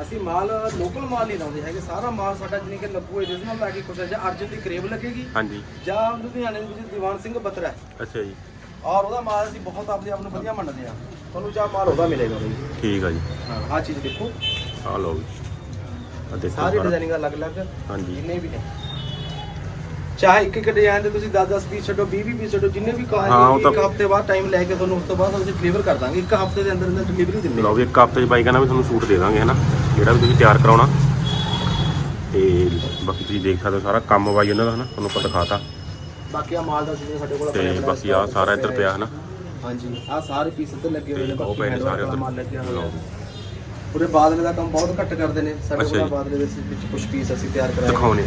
ਅਸੀਂ ਮਾਲ ਲੋਕਲ ਮਾਲ ਨਹੀਂ ਲਾਉਂਦੇ ਹੈਗੇ। ਸਾਰਾ ਮਾਲ ਸਾਡਾ ਜਿਵੇਂ ਕਿ ਲੱਗੂ ਓਰੀਜਨਲ ਲਾ ਕੇ ਕੁਝ ਜਾਂ ਅਰਜਨ ਦੀ ਕਰੇਵ ਲੱਗੇਗੀ। ਹਾਂਜੀ। ਜਾਂ ਲੁਧਿਆਣੇ ਦੇ ਵਿੱਚ ਦੀਵਾਨ ਸਿੰਘ ਬਤਰਾ ਹੈ। ਅੱਛਾ ਜੀ। ਔਰ ਉਹਦਾ ਮਾਲ ਅਸੀਂ ਬਹੁਤ ਆਪਦੇ ਆਪ ਨੂੰ ਵਧੀਆ ਮੰਨਦੇ ਆ ਤੁਹਾਨੂੰ ਜਾਂ ਮਾਲ ਉਹਦਾ ਮਿਲੇਗਾ ਬਈ। ਠੀਕ ਆ ਜੀ। ਹਾਂ ਆਹ ਚੀਜ਼ ਦੇਖੋ। ਆ ਲਓ ਜੀ। ਦੇਖੋ ਸਾਰੀ ਸਾਰਾ। ਡਿਜ਼ਾਈਨਿੰਗ ਅਲੱਗ-ਅਲੱਗ ਹਾਂਜੀ। ਜਿੰਨੇ ਵੀ ਨੇ। ਚਾਹੇ ਇੱਕ ਇੱਕ ਡਿਜ਼ਾਈਨ ਦੇ ਤੁਸੀਂ 10-10 ਪੀਸ ਛੱਡੋ 20-20 ਪੀਸ ਛੱਡੋ ਜਿੰਨੇ ਵੀ ਹਾਂ, ਉਹ ਕਹਾਂਗੇ ਤਾਂ- ਇੱਕ ਹਫ਼ਤੇ ਬਾਅਦ ਟਾਈਮ ਲੈ ਕੇ ਤੁਹਾਨੂੰ ਉਸ ਤੋਂ ਬਾਅਦ ਅਸੀਂ ਡਿਲੀਵਰ ਕਰ ਦਾਂਗੇ। ਇੱਕ ਹਫ਼ਤੇ ਦੇ ਅੰਦਰ ਅੰਦਰ ਡਿਲੀਵਰੀ ਦਿੰਦੇ ਲਓ ਵੀ ਇੱਕ ਹਫ਼ਤੇ ਚ ਬਾਈ ਕਹਿੰਦਾ ਵੀ ਤੁਹਾਨੂੰ ਸੂਟ ਦੇ ਦਾਂਗੇ ਹਨਾ? ਜਿਹੜਾ ਵੀ ਤੁਸੀਂ ਤਿਆਰ ਕਰਾਉਣਾ। ਤੇ ਬਾਕੀ ਤੁਸੀਂ ਦੇਖ ਸਕਦੇ ਹੋ ਸਾਰਾ ਕੰਮ ਬਾਈ ਉਹਨਾਂ ਦਾ ਹਨਾ? ਤੁਹਾਨੂੰ ਆਪਾਂ ਦਿਖਾਤਾ। ਬਾਕੀ ਆ ਮਾਲ ਦਾ ਜਿਵੇਂ ਸਾਡੇ ਕੋਲ ਤੇ ਆਪਣੇ ਬਾਕੀ ਆ ਸਾਰਾ ਇੱਧਰ ਪਿਆ ਹਨਾ? ਹਾਂਜੀ ਆ ਸਾਰੇ ਪੀਸ ਇੱਧਰ ਲੱਗੇ ਹੋਏ ਨੇ ਤੇ ਉਹ ਬਾਕੀ ਪਏ ਨੇ handwork ਸਾਰੇ ਵਾਲਾ ਉੱਧਰ। ਮਾਲ ਲੱਗਿਆ ਹੋਇਆ ਲਓ। ਪੂਰੇ ਬਾਦਲੇ ਦਾ ਕੰਮ ਬਹੁਤ ਘੱਟ ਕਰਦੇ ਨੇ। ਸਾਡੇ ਅੱਛਾ ਕੋਲ ਜੀ। ਬਾਦਲੇ ਦੇ ਵਿੱਚ ਕੁਝ ਪੀਸ ਅਸੀਂ ਤਿਆਰ ਕਰਾਏ ਦਿਖਾਉਣੇ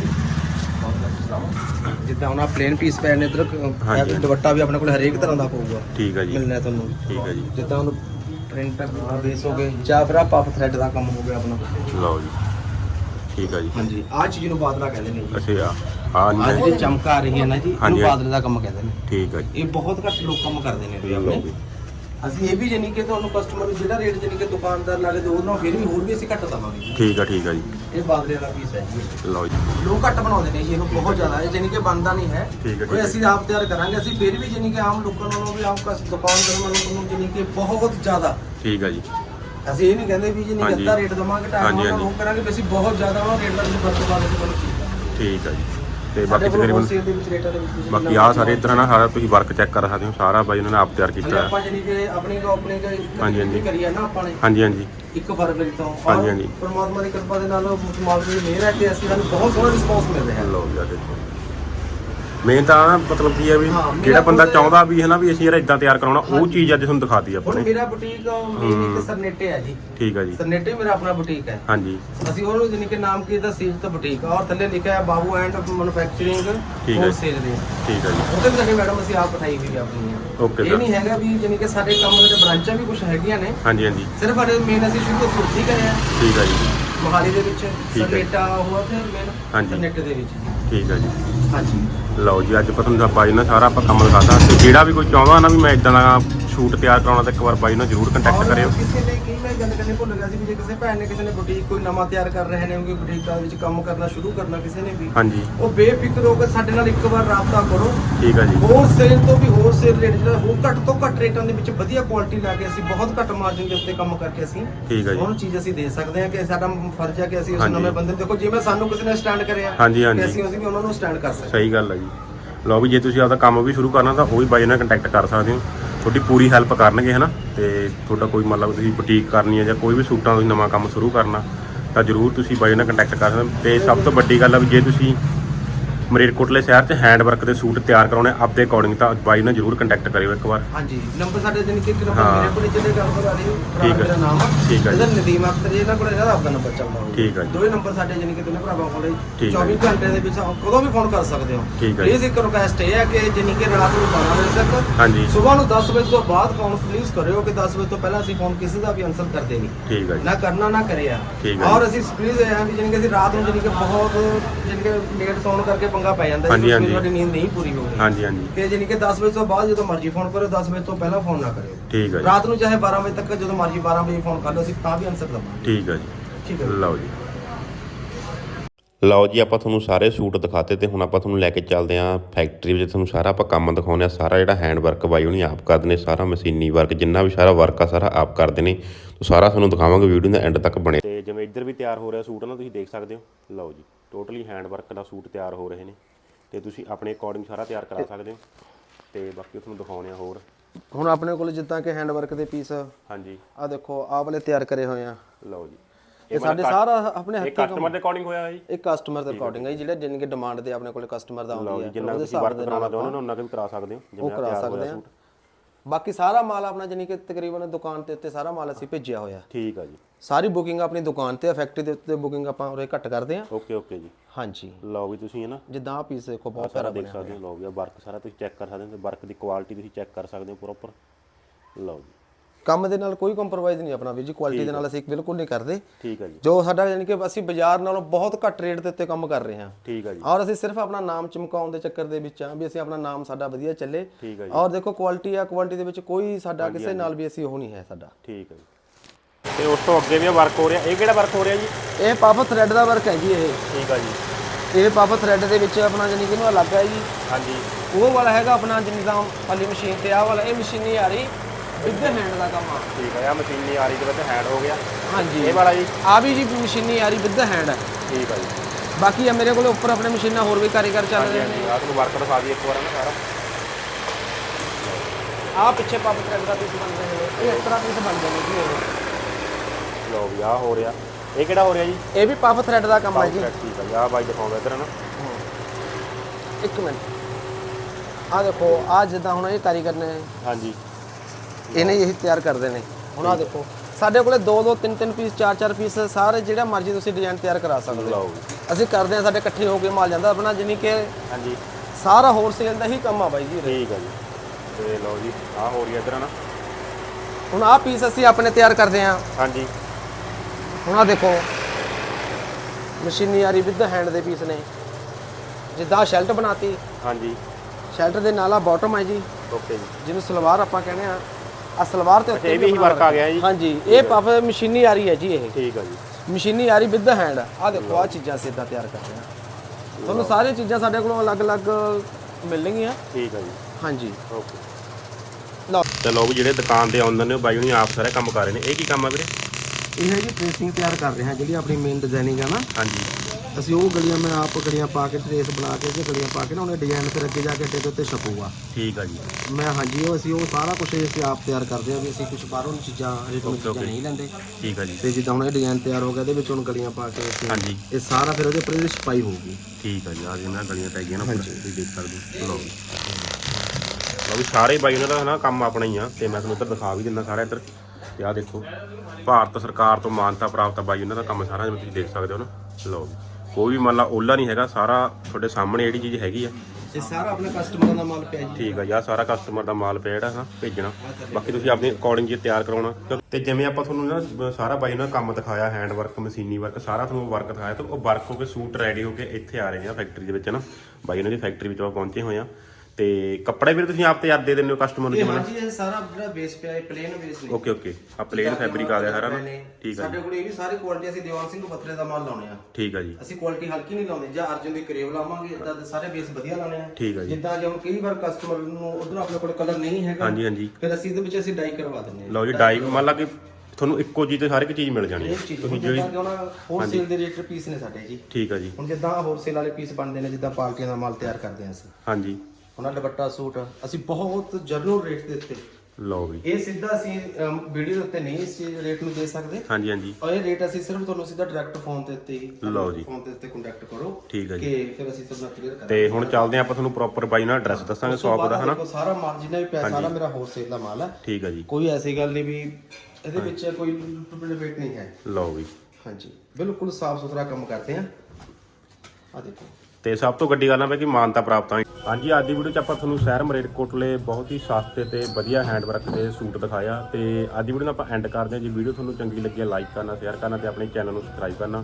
ਜਿੱਦਾਂ ਹੁਣ ਆ ਪਲੇਨ ਪੀਸ ਪਏ ਨੇ ਇਧਰ ਹਾਂਜੀ। ਦੁਪੱਟਾ ਵੀ ਆਪਣੇ ਕੋਲ ਹਰੇਕ ਤਰ੍ਹਾਂ ਦਾ ਪਊਗਾ। ਠੀਕ ਆ ਜੀ। ਮਿਲਣਾ ਤੁਹਾਨੂੰ। ਠੀਕ ਆ ਜੀ। ਜਿੱਦਾਂ ਹੁਣ ਪ੍ਰਿੰਟ ਬੇਸ ਹੋ ਗਏ ਜਾਂ ਫਿਰ ਆ ਪਫ ਥ੍ਰੈਡ ਦਾ ਕੰਮ ਹੋ ਗਿਆ ਆਪਣਾ। ਲਓ ਜੀ। ਠੀਕ ਆ ਜੀ। ਹਾਂਜੀ ਆਹ ਚੀਜ਼ ਨੂੰ ਬਾਦਲਾ ਕਹਿੰਦੇ ਨੇ ਜੀ। ਅੱਛਾ ਆ ਆਹ ਨਹੀਂ ਜਿਹੜੀ ਚਮਕ ਆ ਰਹੀ ਹੈ ਨਾ ਜੀ ਹਾਂਜੀ। ਇਹਨੂੰ ਬਾਦਲੇ ਦਾ ਕੰਮ ਕਹਿੰਦੇ ਨੇ। ਠੀਕ ਆ ਜੀ। ਇਹ ਬਹੁਤ ਘੱਟ ਲੋਕ ਕੰਮ ਕਰਦੇ ਨੇ ਲਓ ਆਪਣੇ। ਜੀ। ਅਸੀਂ ਇਹ ਵੀ ਜਾਨੀ ਕਿ ਤੁਹਾਨੂੰ ਕਸਟਮਰ ਨੂੰ ਜਿਹੜਾ ਰੇਟ ਜਾਨੀ ਕਿ ਦੁਕਾਨਦਾਰ ਲਾਗੇ ਦੇ ਉਹਨਾਂ ਫਿਰ ਵੀ ਹੋਰ ਵੀ ਅਸੀਂ ਘੱਟ ਦਵਾਂਗੇ। ਜੀ। ਠੀਕ ਆ ਠੀਕ ਆ ਜੀ। ਇਹ ਬਾਦਲੇ ਵਾਲਾ ਪੀਸ ਹੈ ਜੀ। ਲਓ ਜੀ। ਲੋਕ ਘੱਟ ਬਣਾਉਂਦੇ ਨੇ ਜੀ ਇਹਨੂੰ ਬਹੁਤ ਜ਼ਿਆਦਾ। ਇਹ ਜਾਨੀ ਕਿ ਬਣਦਾ ਨਹੀਂ ਹੈ। ਠੀਕ ਹੈ, ਠੀਕ ਕੋਈ ਹੈ। ਅਸੀਂ ਆਪ ਤਿਆਰ ਕਰਾਂਗੇ। ਅਸੀਂ ਫਿਰ ਵੀ ਜਾਨੀ ਕਿ ਆਮ ਲੋਕਾਂ ਨਾਲੋਂ ਵੀ ਆਮ ਕਸ ਦੁਕਾਨਦਾਰ ਨਾਲੋਂ ਜਾਨੀ ਕਿ ਬਹੁਤ ਜ਼ਿਆਦਾ। ਠੀਕ ਆ ਜੀ। ਅਸੀਂ ਇਹ ਨਹੀਂ ਕਹਿੰਦੇ ਵੀ ਜਾਨੀ ਕਿ ਹਾਂਜੀ। ਅੱਧਾ ਰੇਟ ਦਵਾਂਗੇ ਟਾਈਮ ਨਾਲ। ਉਹ ਕਰਾਂਗੇ ਵੀ ਅਸੀਂ ਬਹੁਤ ਜ਼ਿਆਦਾ ਉਹ ਰੇਟ ਦਾ ਵਰਤੋਂ ਚੀਜ਼ ਠੀਕ ਆ ਜੀ। ਤੇ ਬਾਕੀ ਤਕਰੀਬਨ wholesale ਦੇ ਵਿੱਚ ਰੇਟਾਂ ਦੇ ਵਿੱਚ ਤੁਸੀਂ ਬਾਕੀ ਆ ਸਾਰੇ ਇਧਰ ਨਾ ਸਾਰਾ ਤੁਸੀਂ ਵਰਕ ਚੈੱਕ ਕਰ ਸਕਦੇ ਹੋ ਸਾਰਾ ਬਾਈ ਉਹਨਾਂ ਨੇ ਆਪ ਤਿਆਰ ਕੀਤਾ ਹੈ ਆਪਾਂ ਜਾਨੀ ਕਿ ਆਪਣੀ ਕੰਪਨੀ ਦਾ ਹਾਂਜੀ, ਹਾਂਜੀ। ਕਰੀ ਨਾ ਆਪਾਂ ਨੇ ਹਾਂਜੀ ਹਾਂਜੀ ਇੱਕ ਫਰਵਰੀ ਤੋਂ ਹਾਂਜੀ, ਹਾਂਜੀ। ਪਰਮਾਤਮਾ ਦੀ ਕਿਰਪਾ ਦੇ ਨਾਲ ਮਾਲਕ ਦੀ ਮਿਹਰ ਹੈ ਕਿ ਅਸੀਂ ਸਾਨੂੰ ਬਹੁਤ ਸੋਹਣਾ ਰਿਸਪੌਂਸ ਮਿਲ ਰਿਹਾ ਹੈ ਲਓ ਜੀ ਆ ਦੇਖੋ ਮੇਨ ਤਾਂ ਮਤਲਬ ਕੀ ਹੈ ਵੀ ਹਾਂ, ਮੇਰਾ ਜਿਹੜਾ ਬੰਦਾ ਖੁਦ- ਚਾਹੁੰਦਾ ਵੀ ਹੈ ਨਾ ਵੀ ਅਸੀਂ ਯਾਰ ਇਦਾਂ ਤਿਆਰ ਕਰਾਉਣਾ ਉਹ ਚੀਜ਼ ਅੱਜ ਤੁਹਾਨੂੰ ਦਿਖਾਤੀ ਆਪਾਂ ਹੁਣ ਨੇ। ਮੇਰਾ ਬੁਟੀਕ ਮੇਨ ਇੱਕ ਸਰਨੇਟੇ ਹੈ ਜੀ। ਠੀਕ ਆ ਜੀ। ਸਰਨੇਟੇ ਮੇਰਾ ਆਪਣਾ ਬੁਟੀਕ ਹੈ ਹਾਂਜੀ। ਅਸੀਂ ਉਹਨੂੰ ਜਾਨੀ ਕਿ ਨਾਮ ਕੀ ਦਾ ਸੀਲ ਤਾਂ ਬੁਟੀਕ ਔਰ ਥੱਲੇ ਲਿਖਿਆ ਹੈ ਬਾਬੂ ਐਂਡ ਮੈਨੂਫੈਕਚਰਿੰਗ ਠੀਕ ਹੈ। ਹੋਲਸੇਲ ਦੇ। ਠੀਕ ਆ ਜੀ। ਉਹਦੇ ਵਿੱਚ ਮੈਡਮ ਅਸੀਂ ਆਪ ਬਿਠਾਈ ਹੋਈ ਹੈ ਆਪਣੀ ਓਕੇ ਇਹ ਸਰ ਨਹੀਂ ਹੈਗਾ ਵੀ ਜਾਨੀ ਕਿ ਸਾਡੇ ਕੰਮ ਦੇ ਬ੍ਰਾਂਚਾਂ ਵੀ ਕੁਝ ਹੈਗੀਆਂ ਨੇ। ਹਾਂਜੀ ਹਾਂਜੀ। ਸਿਰਫ ਸਾਡੇ ਮੇਨ ਅਸੀਂ ਸ਼ੁਰੂ ਸੁਰਤੀ ਕਰੇ ਆ। ਠੀਕ ਆ ਜੀ। ਮੋਹਾਲੀ ਦੇ ਵਿੱਚ ਹੈ। ਸਰਨੇਟਾ ਹੋਆ ਤੇ ਮੇਨ ਹਾਂਜੀ। ਸਰਨੇਟੇ ਦੇ ਵਿੱਚ ਠੀਕ ਆ ਜੀ। ਹਾਂਜੀ। ਲਓ ਜੀ, ਅੱਜ ਆਪਾਂ ਤੁਹਾਨੂੰ ਬਾਈ ਨਾ ਸਾਰਾ ਆਪਾਂ ਕੰਮ ਦਿਖਾਤਾ। ਤੇ ਜਿਹੜਾ ਵੀ ਕੋਈ ਚਾਹੁੰਦਾ ਨਾ ਵੀ ਮੈਂ ਇਦਾਂ ਦਾ ਸ਼ੂਟ ਤਿਆਰ ਕਰਾਉਣਾ ਤਾਂ ਇੱਕ ਵਾਰ ਬਾਈ ਨਾਲ ਜ਼ਰੂਰ ਕੰਟੈਕਟ ਕਰਿਓ। ਕਿਸੇ ਨੇ ਕਈ ਮੈਂ ਗੱਲ ਕਰਨੀ ਭੁੱਲ ਗਿਆ ਸੀ ਵੀ ਜੇ ਕਿਸੇ ਭੈਣ ਨੇ ਕਿਸੇ ਨੇ ਬੁਟੀਕ ਕੋਈ ਨਵਾਂ ਤਿਆਰ ਕਰ ਰਹੇ ਨੇ ਕੋਈ ਬੁਟੀਕ ਵਿੱਚ ਕੰਮ ਕਰਨਾ ਸ਼ੁਰੂ ਕਰਨਾ ਕਿਸੇ ਨੇ ਵੀ ਹਾਂਜੀ। ਉਹ ਬੇਫਿਕਰ ਹੋ ਕੇ ਸਾਡੇ ਨਾਲ ਇੱਕ ਵਾਰ ਰਾਬਤਾ ਕਰੋ। ਠੀਕ ਆ ਜੀ। ਹੋਲਸੇਲ ਤੋਂ ਵੀ ਹੋਲਸੇਲ ਰੇਟ ਜਿਹੜਾ ਉਹ ਘੱਟ ਤੋਂ ਘੱਟ ਰੇਟਾਂ ਦੇ ਵਿੱਚ ਵਧੀਆ ਕੁਆਲਿਟੀ ਲਾ ਕੇ ਅਸੀਂ ਬਹੁਤ ਘੱਟ ਮਾਰਜਨ ਦੇ ਉੱਤੇ ਕੰਮ ਕਰਕੇ ਅਸੀਂ ਠੀਕ ਆ ਜੀ। ਉਹਨੂੰ ਚੀਜ਼ ਅਸੀਂ ਦੇ ਸਕਦੇ ਹਾਂ ਕਿ ਸਾਡਾ ਫਰਜ਼ ਹੈ ਕਿ ਅਸੀਂ ਉਸ। ਨਵੇਂ ਬੰਦੇ ਨੂੰ ਦੇਖੋ ਜਿਵੇਂ ਸਾਨੂੰ ਕਿਸੇ ਨੇ ਸਟੈਂਡ ਕਰਿਆ ਹਾਂਜੀ, ਹਾਂਜੀ। ਅਸੀਂ ਅਸੀਂ ਵੀ ਉਹਨਾਂ ਨੂੰ ਸਟੈਂਡ ਕਰ ਸਕਦੇ ਸਹੀ ਗੱਲ ਆ ਜੀ। ਲਓ ਵੀ ਜੇ ਤੁਸੀਂ ਆਪਦਾ ਕੰਮ ਵੀ ਸ਼ੁਰੂ ਕਰਨਾ ਤਾਂ ਉਹ ਵੀ ਬਾਈ ਨਾਲ ਕੰਟੈਕਟ ਕਰ ਸਕਦੇ ਹੋ। ਤੁਹਾਡੀ ਪੂਰੀ ਹੈਲਪ ਕਰਨਗੇ, ਹਨਾ? ਤੇ ਤੁਹਾਡਾ ਕੋਈ ਮਤਲਬ ਤੁਸੀਂ ਬੁਟੀਕ ਕਰਨੀ ਹੈ ਜਾਂ ਕੋਈ ਵੀ ਸੂਟਾਂ ਦਾ ਤੁਸੀਂ ਨਵਾਂ ਕੰਮ ਸ਼ੁਰੂ ਕਰਨਾ, ਤਾਂ ਜਰੂਰ ਤੁਸੀਂ ਬਾਈ ਨਾਲ ਕੰਟੈਕਟ ਕਰ ਸਕਦੇ ਹੋ। ਤੇ ਸਭ ਤੋਂ ਵੱਡੀ ਗੱਲ ਆ ਵੀ ਜੇ ਤੁਸੀਂ ਮਰੇਟਕੋਟਲੇ ਸ਼ਹਿਰ 'ਚ ਹੈਂਡ ਵਰਕ ਦੇ ਸੂਟ ਤਿਆਰ ਕਰਾਉਣੇ ਆਪਦੇ ਅਕੋਰਡਿੰਗ ਤਾਂ ਬਾਈ ਨਾਲ ਜਰੂਰ ਕੰਟੈਕਟ ਕਰਿਓ ਇੱਕ ਵਾਰ। ਹਾਂਜੀ ਨੰਬਰ ਸਾਡੇ ਦਿਨ ਕਿ ਨੰਬਰ ਹਾਂ। ਮੇਰੇ ਕੋਲ ਜਿਹੜੇ ਗੱਲ ਕਰਾ ਰਹੀ ਠੀਕ ਹੈ। ਮੇਰਾ ਨਾਮ ਆ। ਠੀਕ ਹੈ ਜੀ। ਇਹਦਾ ਨਦੀਮ ਅਖਤਰ ਜੀ ਇਹਨਾਂ ਕੋਲ ਇਹਦਾ ਆਪਦਾ ਨੰਬਰ ਚੱਲਦਾ ਹੋਊਗਾ। ਠੀਕ ਹੈ ਜੀ। ਦੋਵੇਂ ਨੰਬਰ ਸਾਡੇ ਜਾਨੀ ਕਿ ਦੋਨੇ ਭਰਾਵਾਂ ਕੋਲੇ ਠੀਕ ਹੈ 24 ਘੰਟੇ ਦੇ ਵਿੱਚ ਕਦੋਂ ਵੀ ਫੋਨ ਕਰ ਸਕਦੇ ਹੋ। ਠੀਕ ਹੈ ਪਲੀਜ਼ ਇੱਕ ਰਿਕੁਐਸਟ ਇਹ ਹੈ ਕਿ ਜਾਨੀ ਕਿ ਰਾਤ ਨੂੰ 12 ਵਜੇ ਤੱਕ ਹਾਂਜੀ। ਸਵੇਰ ਨੂੰ 10 ਵਜੇ ਤੋਂ ਬਾਅਦ ਫੋਨ ਪਲੀਜ਼ ਕਰਿਓ ਕਿ 10 ਵਜੇ ਤੋਂ ਪਹਿਲਾਂ ਅਸੀਂ ਫੋਨ ਕਿਸੇ ਦਾ ਵੀ ਆਨਸਰ ਕਰਦੇ ਨਹੀਂ। ਠੀਕ ਹੈ ਜੀ। ਨਾ ਕਰਨਾ ਨਾ ਕਰਿਆ। ਠੀਕ ਹੈ ਔਰ ਅਸੀਂ ਪਲੀਜ਼ ਇਹ ਆ ਵੀ ਜਾਨੀ ਕਿ ਅਸੀਂ ਰਾਤ ਨੂੰ ਜਾਨੀ ਕਿ ਬਹੁਤ ਜਾਨੀ ਕਿ ਲੇਟ ਸੌਣ ਕਰਕੇ ਪੰਗਾ ਪੈ ਜਾਂਦਾ ਹਾਂਜੀ। ਤੁਹਾਡੀ ਨੀਂਦ ਨਹੀਂ ਪੂਰੀ ਹੋ ਰਹੀ। ਹਾਂਜੀ ਹਾਂਜੀ। ਕਿ ਜਾਨੀ ਕਿ 10 ਵਜੇ ਤੋਂ ਬਾਅਦ ਜਦੋਂ ਮਰਜ਼ੀ ਫੋਨ ਕਰੋ 10 ਵਜੇ ਤੋਂ ਪਹਿਲਾਂ ਫੋਨ ਨਾ ਕਰਿਓ। ਠੀਕ ਹੈ ਜੀ। ਰਾਤ ਨੂੰ ਚਾਹੇ 12 ਵਜੇ ਤੱਕ ਜਦੋਂ ਮਰਜ਼ੀ 12 ਵਜੇ ਫੋਨ ਕਰ ਲਓ ਅਸੀਂ ਤਾਂ ਵੀ ਆਨਸਰ ਦਵਾਂਗੇ। ਠੀਕ ਹੈ ਜੀ। ਠੀਕ ਹੈ ਲਓ ਜੀ। ਲਓ ਜੀ ਆਪਾਂ ਤੁਹਾਨੂੰ ਸਾਰੇ ਸੂਟ ਦਿਖਾਤੇ ਤੇ ਹੁਣ ਆਪਾਂ ਤੁਹਾਨੂੰ ਲੈ ਕੇ ਚੱਲਦੇ ਆਂ ਫੈਕਟਰੀ ਵਿੱਚ। ਤੁਹਾਨੂੰ ਸਾਰਾ ਆਪਾਂ ਕੰਮ ਦਿਖਾਉਂਦੇ ਆ। ਸਾਰਾ ਜਿਹੜਾ ਹੈਂਡ ਵਰਕ ਬਾਈ ਉਹਨੀ ਆਪ ਕਰਦੇ ਨੇ ਸਾਰਾ ਮਸ਼ੀਨੀ ਵਰਕ ਜਿੰਨਾ ਵੀ ਸਾਰਾ ਵਰਕ ਆ ਸਾਰਾ ਆਪ ਕਰਦੇ ਨੇ। ਤਾਂ ਸਾਰਾ ਤੁਹਾਨੂੰ ਦਿਖਾਵਾਂਗੇ ਵੀਡੀਓ ਦੇ ਐਂਡ ਤੱਕ ਬਣੇ। ਤੇ ਜਿਵੇਂ ਇੱਧਰ ਵੀ ਤਿਆਰ ਹੋ ਰਿਹਾ ਸੂਟ ਨਾ ਤੁਸੀਂ ਦੇਖ ਸਕਦੇ ਹੋ। ਲਓ ਜੀ। ਟੋਟਲੀ ਹੈਂਡ ਵਰਕ ਦਾ ਸੂਟ ਤਿਆਰ ਹੋ ਰਹੇ ਨੇ। ਤੇ ਤੁਸੀਂ ਆਪਣੇ ਅਕੋਰਡਿੰਗ ਸਾਰਾ ਤਿਆਰ ਕਰਾ ਸਕਦੇ ਹੋ। ਤੇ ਬਾਕੀ ਤੁਹਾਨੂੰ ਦਿਖਾਉਣੇ ਆ ਹੋਰ। ਹੁਣ ਆਪਣੇ ਕੋਲ ਜਿੱਦਾਂ ਕਿ ਹੈਂਡ ਵਰਕ ਦੇ ਪੀਸ ਹਾਂਜੀ। ਆ ਦੇਖੋ ਆਹ ਵਾਲੇ ਤਿਆਰ ਕਰੇ ਹੋਏ ਆ। ਲਓ ਜੀ। ਇਹ ਸਾਡੇ ਸਾਰਾ ਆਪਣੇ ਇਹ ਹੱਥੀਂ ਕਸਟਮਰ ਦੇ ਅਕੋਰਡਿੰਗ ਹੋਇਆ ਜੀ? ਇੱਕ ਕਸਟਮਰ ਦੇ ਅਕੋਰਡਿੰਗ ਹੈ ਜੀ, ਜਿਹੜਾ ਜਿੰਨ ਕਿ ਡਿਮਾਂਡ ਦੇ ਆਪਣੇ ਕੋਲ ਕਸਟਮਰ ਦਾ ਲਓ ਆਉਂਦੀ ਜੀ ਹੈ। ਜਿੰਨਾ ਉਹਦੇ ਤੁਸੀਂ ਹਿਸਾਬ ਵਰਕ ਕਰਾਉਣਾ ਚਾਹੁੰਦੇ ਹੋ ਉਹਨਾਂ ਵੀ ਕਰਾ ਸਕਦੇ ਹੋ ਕਰਾ ਤਿਆਰ ਸਕਦੇ ਹੋਇਆ ਆ ਸੂਟ। ਬਾਕੀ ਸਾਰਾ ਮਾਲ ਆਪਣਾ ਜਾਨੀ ਕਿ ਤਕਰੀਬਨ ਦੁਕਾਨ ਤੇ ਉੱਤੇ ਸਾਰਾ ਮਾਲ ਅਸੀਂ ਭੇਜਿਆ ਹੋਇਆ। ਠੀਕ ਆ ਜੀ। ਸਾਰੀ ਬੁਕਿੰਗ ਆਪਣੀ ਦੁਕਾਨ ਤੇ ਫੈਕਟਰੀ ਦੇ ਉੱਤੇ ਬੁਕਿੰਗ ਆਪਾਂ ਉਰੇ ਘੱਟ ਕਰਦੇ ਆ। ਓਕੇ ਓਕੇ ਜੀ। ਹਾਂਜੀ। ਲਓ ਵੀ ਤੁਸੀਂ ਹੈ ਨਾ ਜਿੱਦਾਂ ਆ ਪੀਸ ਦੇਖੋ ਬਹੁਤ ਸਾਰਾ ਪਿਆਰਾ ਦੇਖ ਸਕਦੇ ਹੋ ਲਓ ਵੀ ਵਰਕ ਸਾਰਾ ਤੁਸੀਂ ਚੈੱਕ ਕਰ ਸਕਦੇ ਹੋ ਤੇ ਵਰਕ ਦੀ ਕੁਆਲਿਟੀ ਤੁਸੀਂ ਚੈੱਕ ਕਰ ਸਕਦੇ ਹੋ ਪ੍ਰੋਪਰ ਲਓ ਜੀ। ਕੰਮ ਦੇ ਨਾਲ ਕੋਈ ਕੰਪਰੋਮਾਈਜ਼ ਨਹੀਂ ਆਪਣਾ ਵੀਰ ਜੀ ਕੁਆਲਿਟੀ ਦੇ ਨਾਲ ਅਸੀਂ ਬਿਲਕੁਲ ਨਹੀਂ ਕਰਦੇ। ਠੀਕ ਆ ਜੀ। ਜੋ ਸਾਡਾ ਯਾਨੀ ਕਿ ਅਸੀਂ ਬਾਜ਼ਾਰ ਨਾਲੋਂ ਬਹੁਤ ਘੱਟ ਰੇਟ ਦੇ ਉੱਤੇ ਕੰਮ ਕਰ ਰਹੇ ਹਾਂ। ਠੀਕ ਆ ਜੀ। ਔਰ ਅਸੀਂ ਸਿਰਫ ਆਪਣਾ ਨਾਮ ਚਮਕਾਉਣ ਦੇ ਚੱਕਰ ਦੇ ਵਿੱਚ ਆ ਵੀ ਅਸੀਂ ਆਪਣਾ ਨਾਮ ਸਾਡਾ ਵਧੀਆ ਚੱਲੇ। ਠੀਕ ਆ ਜੀ। ਔਰ ਦੇਖੋ ਕੁਆਲਿਟੀ ਆ ਕੁਆਲਿਟੀ ਦੇ ਵਿੱਚ ਕੋਈ ਸਾਡਾ ਕਿਸੇ ਨਾਲ ਵੀ ਅਸੀਂ ਉਹ ਨਹੀਂ ਹੈ ਸਾਡਾ। ਠੀਕ ਹੈ ਜੀ। ਤੇ ਉਸ ਤੋਂ ਅੱਗੇ ਵੀ ਵਰਕ ਹੋ ਰਿਹਾ। ਇਹ ਕਿਹੜਾ ਵਰਕ ਹੋ ਰਿਹਾ ਜੀ? ਇਹ ਪਫ ਥ੍ਰੈਡ ਦਾ ਵਰਕ ਹੈ ਜੀ ਇਹ। ਠੀਕ ਆ ਜੀ। ਇਹ ਪਫ ਥ੍ਰੈਡ ਦੇ ਵਿੱਚ ਆਪਣਾ ਜਾਨੀ ਕਿ ਨੂੰ ਅਲੱਗ ਹੈ ਜੀ। ਹਾਂਜੀ। ਉਹ ਵਾਲਾ ਹੈਗਾ ਆਪਣਾ ਜਿੰਨਾ ਵਾਲੀ ਮਸ਼ੀਨ ਤੇ ਆਹ ਵਾਲਾ ਇਹ ਮਸ਼ੀਨੀ ਆ ਰਹੀ। ਵਿਦ ਹੈਂਡ ਦਾ ਕੰਮ ਆ। ਠੀਕ ਹੈ ਆ ਮਸ਼ੀਨੀ ਆ ਰਹੀ ਦੇ ਵਿੱਚ ਹੈਂਡ ਹੋ ਗਿਆ। ਹਾਂਜੀ। ਇਹ ਵਾਲਾ ਜੀ? ਆ ਵੀ ਜੀ ਮਸ਼ੀਨੀ ਆ ਰਹੀ ਵਿਦ ਹੈਂਡ ਠੀਕ ਆ ਜੀ। ਬਾਕੀ ਆ ਮੇਰੇ ਕੋਲ ਉੱਪਰ ਆਪਣੇ ਮਸ਼ੀਨਾਂ ਹੋਰ ਵੀ ਕਾਰੀਗਰ ਚੱਲ ਰਹੇ ਨੇ। ਆ ਤੁਹਾਨੂੰ ਵਰਕ ਦਿਖਾ ਦਈਏ ਇੱਕ ਵਾਰ ਨਾ ਸਾਰਾ। ਆ ਪਿੱਛੇ ਪਫ ਥ੍ਰੈਡ ਦਾ ਪੀਸ ਬਣ ਰਹੇ ਨੇ ਇਹ ਇਸ ਤਰ੍ਹਾਂ ਪੀਸ ਬਣ ਜਾਂਦੇ ਜੀ ਇਹ। ਲਓ ਵੀ ਆ ਹੋ ਰਿਹਾ। ਇਹ ਕਿਹੜਾ ਹੋ ਰਿਹਾ ਜੀ? ਇਹ ਵੀ ਪਫ ਥ੍ਰੈਡ ਦਾ ਕੰਮ ਹੈ ਜੀ। ਠੀਕ ਆ ਜੀ। ਆ ਬਾਈ ਦਿਖਾਉਂਦਾ ਇੱਧਰ ਨਾ। ਇੱਕ ਮਿੰਟ। ਆ ਦੇਖੋ ਆ ਜਿੱਦਾਂ ਹੁਣ ਇਹ ਕਾਰੀਗਰ ਨੇ ਹਾਂਜੀ। ਇਹਨੇ ਇਹ ਤਿਆਰ ਕਰਦੇ ਨੇ। ਹੁਣ ਆ ਦੇਖੋ ਸਾਡੇ ਕੋਲੇ 2 2 3 3 ਪੀਸ 4 4 ਪੀਸ ਸਾਰੇ ਜਿਹੜਾ ਮਰਜ਼ੀ ਤੁਸੀਂ ਡਿਜ਼ਾਈਨ ਤਿਆਰ ਕਰਾ ਸਕਦੇ ਹੋ। ਅਸੀਂ ਕਰਦੇ ਆ ਸਾਡੇ ਇਕੱਠੇ ਹੋ ਕੇ ਮਾਲ ਜਾਂਦਾ ਆਪਣਾ ਜਿਨੀ ਕਿ ਹਾਂਜੀ। ਸਾਰਾ ਹੋਲਸੇਲ ਦਾ ਹੀ ਕੰਮ ਆ ਬਾਈ ਜੀ। ਠੀਕ ਆ ਜੀ। ਤੇ ਲਓ ਜੀ ਆ ਹੋ ਰਹੀ ਹੈ ਇੱਧਰ ਨਾ ਹੁਣ ਆ ਪੀਸ ਅਸੀਂ ਆਪਣੇ ਤਿਆਰ ਕਰਦੇ ਆ ਹਾਂਜੀ। ਹੁਣ ਆ ਦੇਖੋ ਮਸ਼ੀਨੀ ਆਰੀ ਵਿਦ ਹੈਂਡ ਦੇ ਪੀਸ ਨੇ। ਜਿੱਦਾਂ ਸ਼ੈਲਟ ਬਣਾਤੀ। ਹਾਂਜੀ। ਸ਼ੈਲਟ ਦੇ ਨਾਲ ਆ ਬਾਟਮ ਹੈ ਜੀ। ਓਕੇ ਜੀ। ਜਿਹਨੂੰ ਸਲਵਾਰ ਆਪਾਂ ਕਹਿੰਦੇ ਆ ਆ ਸਲਵਾਰ ਤੇ ਉੱਤੇ ਇਹ ਵੀ work ਆ ਗਿਆ ਜੀ? ਹਾਂਜੀ ਇਹ ਪਫ ਮਸ਼ੀਨੀ ਆਰੀ ਹੈ ਜੀ ਇਹ। ਠੀਕ ਆ ਜੀ। ਮਸ਼ੀਨੀ ਆਰੀ ਵਿਦ ਹੈਂਡ ਆ ਦੇਖੋ ਆ ਚੀਜ਼ਾਂ ਸਿੱਧਾ ਤਿਆਰ ਕਰਦੇ ਆ ਤੁਹਾਨੂੰ ਸਾਰੀਆਂ ਚੀਜ਼ਾਂ ਸਾਡੇ ਕੋਲੋਂ ਅਲੱਗ-ਅਲੱਗ ਮਿਲਣਗੀਆਂ। ਠੀਕ ਆ ਜੀ। ਹਾਂਜੀ। ਓਕੇ। ਤੇ ਲੋਕ ਜਿਹੜੇ ਦੁਕਾਨ ਤੇ ਆਉਂਦੇ ਨੇ ਉਹ ਬਾਈ ਹੁਣੀ ਆਪ ਸਾਰੇ ਕੰਮ ਕਰ ਰਹੇ ਨੇ। ਇਹ ਕੀ ਕੰਮ ਆ ਵੀਰੇ? ਇਹ ਹੈ ਜੀ ਟ੍ਰੇਸਿੰਗ ਤਿਆਰ ਕਰ ਰਹੇ ਹਾਂ ਜਿਹੜੀ ਆਪਣੀ ਮੇਨ ਡਿਜ਼ਾਈਨਿੰਗ ਆ ਨਾ। ਹਾਂਜੀ। ਅਸੀਂ ਉਹ ਗਲੀਆਂ ਮੈਂ ਆਪ ਗਲੀਆਂ ਪਾ ਕੇ ਟ੍ਰੇਸ ਬਣਾ ਕੇ ਤੇ ਗਲੀਆਂ ਪਾ ਕੇ ਨਾ ਉਹਨੇ ਡਿਜ਼ਾਈਨ ਫਿਰ ਅੱਗੇ ਜਾ ਕੇ ਅੱਡੇ ਦੇ ਉੱਤੇ ਛਪੂਗਾ। ਠੀਕ ਆ ਜੀ। ਮੈਂ ਹਾਂਜੀ ਉਹ ਅਸੀਂ ਉਹ ਸਾਰਾ ਕੁਝ ਅਸੀਂ ਆਪ ਤਿਆਰ ਕਰਦੇ ਹਾਂ ਵੀ ਅਸੀਂ ਕੁਝ ਬਾਹਰੋਂ ਚੀਜ਼ਾਂ ਚੀਜ਼ਾਂ ਨਹੀਂ ਲੈਂਦੇ। ਠੀਕ ਆ ਜੀ। ਤੇ ਜਿੱਦਾਂ ਹੁਣ ਇਹ ਡਿਜ਼ਾਈਨ ਤਿਆਰ ਹੋ ਗਿਆ ਇਹਦੇ ਵਿੱਚ ਹੁਣ ਗਲੀਆਂ ਪਾ ਕੇ ਅਸੀਂ ਹਾਂਜੀ। ਇਹ ਸਾਰਾ ਫਿਰ ਉਹਦੇ ਉੱਪਰ ਇਹਦੀ ਛਪਾਈ ਹੋਊਗੀ। ਠੀਕ ਆ ਜੀ ਆ ਜਿਹਨਾਂ ਗਲੀਆਂ ਪੈ ਗਈਆਂ ਨਾ ਪੂਰਾ ਤੁਸੀਂ ਦੇਖ ਸਕਦੇ ਹੋ। ਲਓ ਜੀ। ਲਓ ਵੀ ਸਾਰੇ ਬਾਈ ਉਹਨਾਂ ਦਾ ਨਾ ਕੰਮ ਆਪਣਾ ਹੀ ਆ। ਤੇ ਮੈਂ ਤੁਹਾਨੂੰ ਇੱਧਰ ਦਿਖਾ ਵੀ ਦਿੰਦਾ ਸਾਰਾ ਇੱਧਰ। ਤੇ ਆ ਦੇਖੋ ਭਾਰਤ ਸਰਕਾਰ ਤੋਂ ਮਾਨਤਾ ਪ੍ਰਾਪਤ ਆ ਬਾਈ ਉਹਨਾਂ ਦਾ ਕੰਮ ਸਾਰਾ ਜਿਵੇਂ ਤੁਸੀਂ ਦੇਖ ਸਕਦੇ ਹੋ ਨਾ। ਲਓ ਜੀ। ਕੋਈ ਵੀ ਮੰਨ ਲਾ ਓਲਾ ਨਹੀਂ ਹੈਗਾ ਸਾਰਾ ਤੁਹਾਡੇ ਸਾਹਮਣੇ ਜਿਹੜੀ ਚੀਜ਼ ਹੈਗੀ ਆ। ਇਹ ਸਾਰਾ ਆਪਣੇ ਕਸਟਮਰਾਂ ਦਾ ਮਾਲ ਪਿਆ ਜੀ। ਠੀਕ ਆ ਆਹ ਸਾਰਾ ਕਸਟਮਰ ਦਾ ਮਾਲ ਪਿਆ ਜਿਹੜਾ ਨਾ ਭੇਜਣਾ। ਬਾਕੀ ਤੁਸੀਂ ਆਪਣੀ ਅਕੋਰਡਿੰਗ ਜੇ ਤਿਆਰ ਕਰਾਉਣਾ ਤੇ ਜਿਵੇਂ ਆਪਾਂ ਤੁਹਾਨੂੰ ਨਾ ਸਾਰਾ ਬਾਈ ਨਾਲ ਕੰਮ ਦਿਖਾਇਆ ਹੈਂਡ ਵਰਕ ਮਸ਼ੀਨੀ ਵਰਕ ਸਾਰਾ ਤੁਹਾਨੂੰ ਵਰਕ ਦਿਖਾਇਆ ਤੇ ਉਹ ਵਰਕ ਹੋ ਕੇ ਸੂਟ ਰੈਡੀ ਹੋ ਕੇ ਇੱਥੇ ਆ ਰਹੇ ਆ ਫੈਕਟਰੀ ਦੇ ਵਿੱਚ ਨਾ। ਬਾਈ ਉਹਨਾਂ ਦੀ ਫੈਕਟਰੀ ਵਿੱਚ ਆਪਾਂ ਪਹੁੰਚੇ ਹੋਏ ਆ। ਤੇ ਕੱਪੜੇ ਵੀ ਤੁਸੀਂ ਆਪ ਤਿਆਰ ਦੇ ਦਿੰਦੇ ਹੋ ਕਸਟਮਰ ਨੂੰ ਇਹ ਜਿਵੇਂ? ਹਾਂਜੀ ਇਹ ਸਾਰਾ ਜਿਹੜਾ ਬੇਸ ਪਿਆ ਹੈ ਪਲੇਨ ਬੇਸ ਨਹੀਂ ਓਕੇ ਓਕੇ ਆ ਪਲੇਨ ਫੈਬਰਿਕ ਆ ਗਿਆ ਸਾਰਾ ਨਾ? ਠੀਕ ਆ ਸਾਡੇ ਕੋਲ ਇਹ ਵੀ ਸਾਰੀ ਕੁਆਲਿਟੀ ਅਸੀਂ ਦੀਵਾਨ ਸਿੰਘ ਬੱਤਰੇ ਦਾ ਮਾਲ ਲਾਉਣੇ ਆ। ਠੀਕ ਆ ਜੀ। ਅਸੀਂ ਕੁਆਲਿਟੀ ਹਲਕੀ ਨਹੀਂ ਲਾਉਂਦੇ ਜਾਂ ਅਰਜਨ ਦੀ ਕਰੇਵ ਲਾਵਾਂਗੇ ਇਦਾਂ ਦੇ ਸਾਰੇ ਬੇਸ ਵਧੀਆ ਲਾਉਣੇ ਆ। ਠੀਕ ਆ ਜੀ। ਜਿੱਦਾਂ ਜੇ ਹੁਣ ਕਈ ਵਾਰ ਕਸਟਮਰ ਨੂੰ ਉਧਰ ਆਪਣੇ ਕੋਲ ਕਲਰ ਨਹੀਂ ਹੈਗਾ ਹਾਂਜੀ ਹਾਂਜੀ। ਫਿਰ ਅਸੀਂ ਇਹਦੇ ਵਿੱਚ ਅਸੀਂ ਡਾਈ ਕਰਵਾ ਦਿੰਦੇ ਲਓ ਜੀ ਡਾਈ ਮੰਨ ਲਾ ਕਿ ਤੁਹਾਨੂੰ ਇੱਕੋ ਚੀਜ਼ ਤੇ ਹਰ ਇੱਕ ਚੀਜ਼ ਮਿਲ ਜਾਣੀ ਹੈ ਇਹ ਚੀਜ਼ ਤੁਸੀਂ ਜਿਹੜੀ ਹੋਲਸੇਲ ਦੇ ਰੇਟ ਪੀਸ ਨੇ ਸਾਡੇ ਜੀ। ਠੀਕ ਆ ਜੀ। ਹੁਣ ਜਿੱਦਾਂ ਹੋਲਸੇਲ ਵਾਲੇ ਪੀਸ ਬਣਦੇ ਨੇ ਜਿੱਦਾਂ ਪਾਰਟੀਆਂ ਦਾ ਮਾਲ ਤਿਆਰ ਕਰਦੇ ਹਾਂ ਅਸੀਂ। ਹਾਂਜੀ। ਉਹਨਾਂ ਦੁਪੱਟਾ ਸੂਟ। ਅਸੀਂ ਬਹੁਤ ਜਰਨਲ ਰੇਟ ਦੇ ਉੱਤੇ। ਲਓ ਵੀ। ਇਹ ਸਿੱਧਾ ਅਸੀਂ ਵੀਡੀਓ ਦੇ ਉੱਤੇ ਨਹੀਂ ਇਸ ਚੀਜ਼ ਰੇਟ ਨੂੰ ਦੇ ਸਕਦੇ। ਹਾਂਜੀ ਹਾਂਜੀ। ਔਰ ਇਹ ਰੇਟ ਅਸੀਂ ਸਿਰਫ ਤੁਹਾਨੂੰ ਸਿੱਧਾ ਡਾਇਰੈਕਟ ਫੋਨ ਦੇ ਉੱਤੇ ਹੀ ਲਓ ਜੀ। ਫੋਨ ਦੇ ਉੱਤੇ ਕੰਟੈਕਟ ਕਰੋ। ਠੀਕ ਆ ਜੀ। ਕਿ ਫਿਰ ਅਸੀਂ ਤੁਹਾਨੂੰ ਕਲੀਅਰ ਕਰਾਂਗੇ। ਤੇ ਹੁਣ ਚੱਲਦੇ ਹਾਂ ਆਪਾਂ ਤੁਹਾਨੂੰ ਪ੍ਰੋਪਰ ਬਾਈ ਨਾਲ ਐਡਰੈਸ ਦੱਸਾਂਗੇ ਸ਼ਾਪ ਦਾ ਹਨਾ? ਸਾਰਾ ਮਾਲ ਜਿੰਨਾ ਵੀ ਪਿਆ ਸਾਰਾ ਮੇਰਾ ਹੋਲਸੇਲ ਦਾ ਮਾਲ ਹੈ। ਠੀਕ ਆ ਜੀ। ਕੋਈ ਐਸੀ ਗੱਲ ਨਹੀਂ ਵੀ ਇਹਦੇ ਵਿੱਚ ਕੋਈ ਡਿਬੇਟ ਨਹੀਂ ਹੈ। ਲਓ ਵੀ। ਹਾਂਜੀ। ਬਿਲਕੁਲ ਸਾਫ਼ ਸੁਥਰਾ ਕੰਮ ਕਰਦੇ ਆ ਆ ਦੇਖੋ। ਤੇ ਸਭ ਤੋਂ ਵੱਡੀ ਗੱਲ ਆ ਕਿ ਮਾਨਤਾ ਪ੍ਰਾਪਤ ਆ। ਹਾਂਜੀ, ਅੱਜ ਦੀ ਵੀਡੀਓ 'ਚ ਆਪਾਂ ਤੁਹਾਨੂੰ ਸ਼ਹਿਰ ਮਰੇਟਕੋਟਲੇ ਬਹੁਤ ਹੀ ਸਸਤੇ ਤੇ ਵਧੀਆ ਹੈਂਡਵਰਕ ਦੇ ਸੂਟ ਦਿਖਾਇਆ ਤੇ ਅੱਜ ਦੀ ਵੀਡੀਓ ਨੂੰ ਆਪਾਂ ਐਂਡ ਕਰਦੇ ਹਾਂ। ਜੇ ਵੀਡੀਓ ਤੁਹਾਨੂੰ ਚੰਗੀ ਲੱਗੀ ਹੈ ਲਾਈਕ ਕਰਨਾ ਸ਼ੇਅਰ ਕਰਨਾ ਤੇ ਆਪਣੇ ਚੈਨਲ ਨੂੰ ਸਬਸਕ੍ਰਾਈਬ ਕਰਨਾ।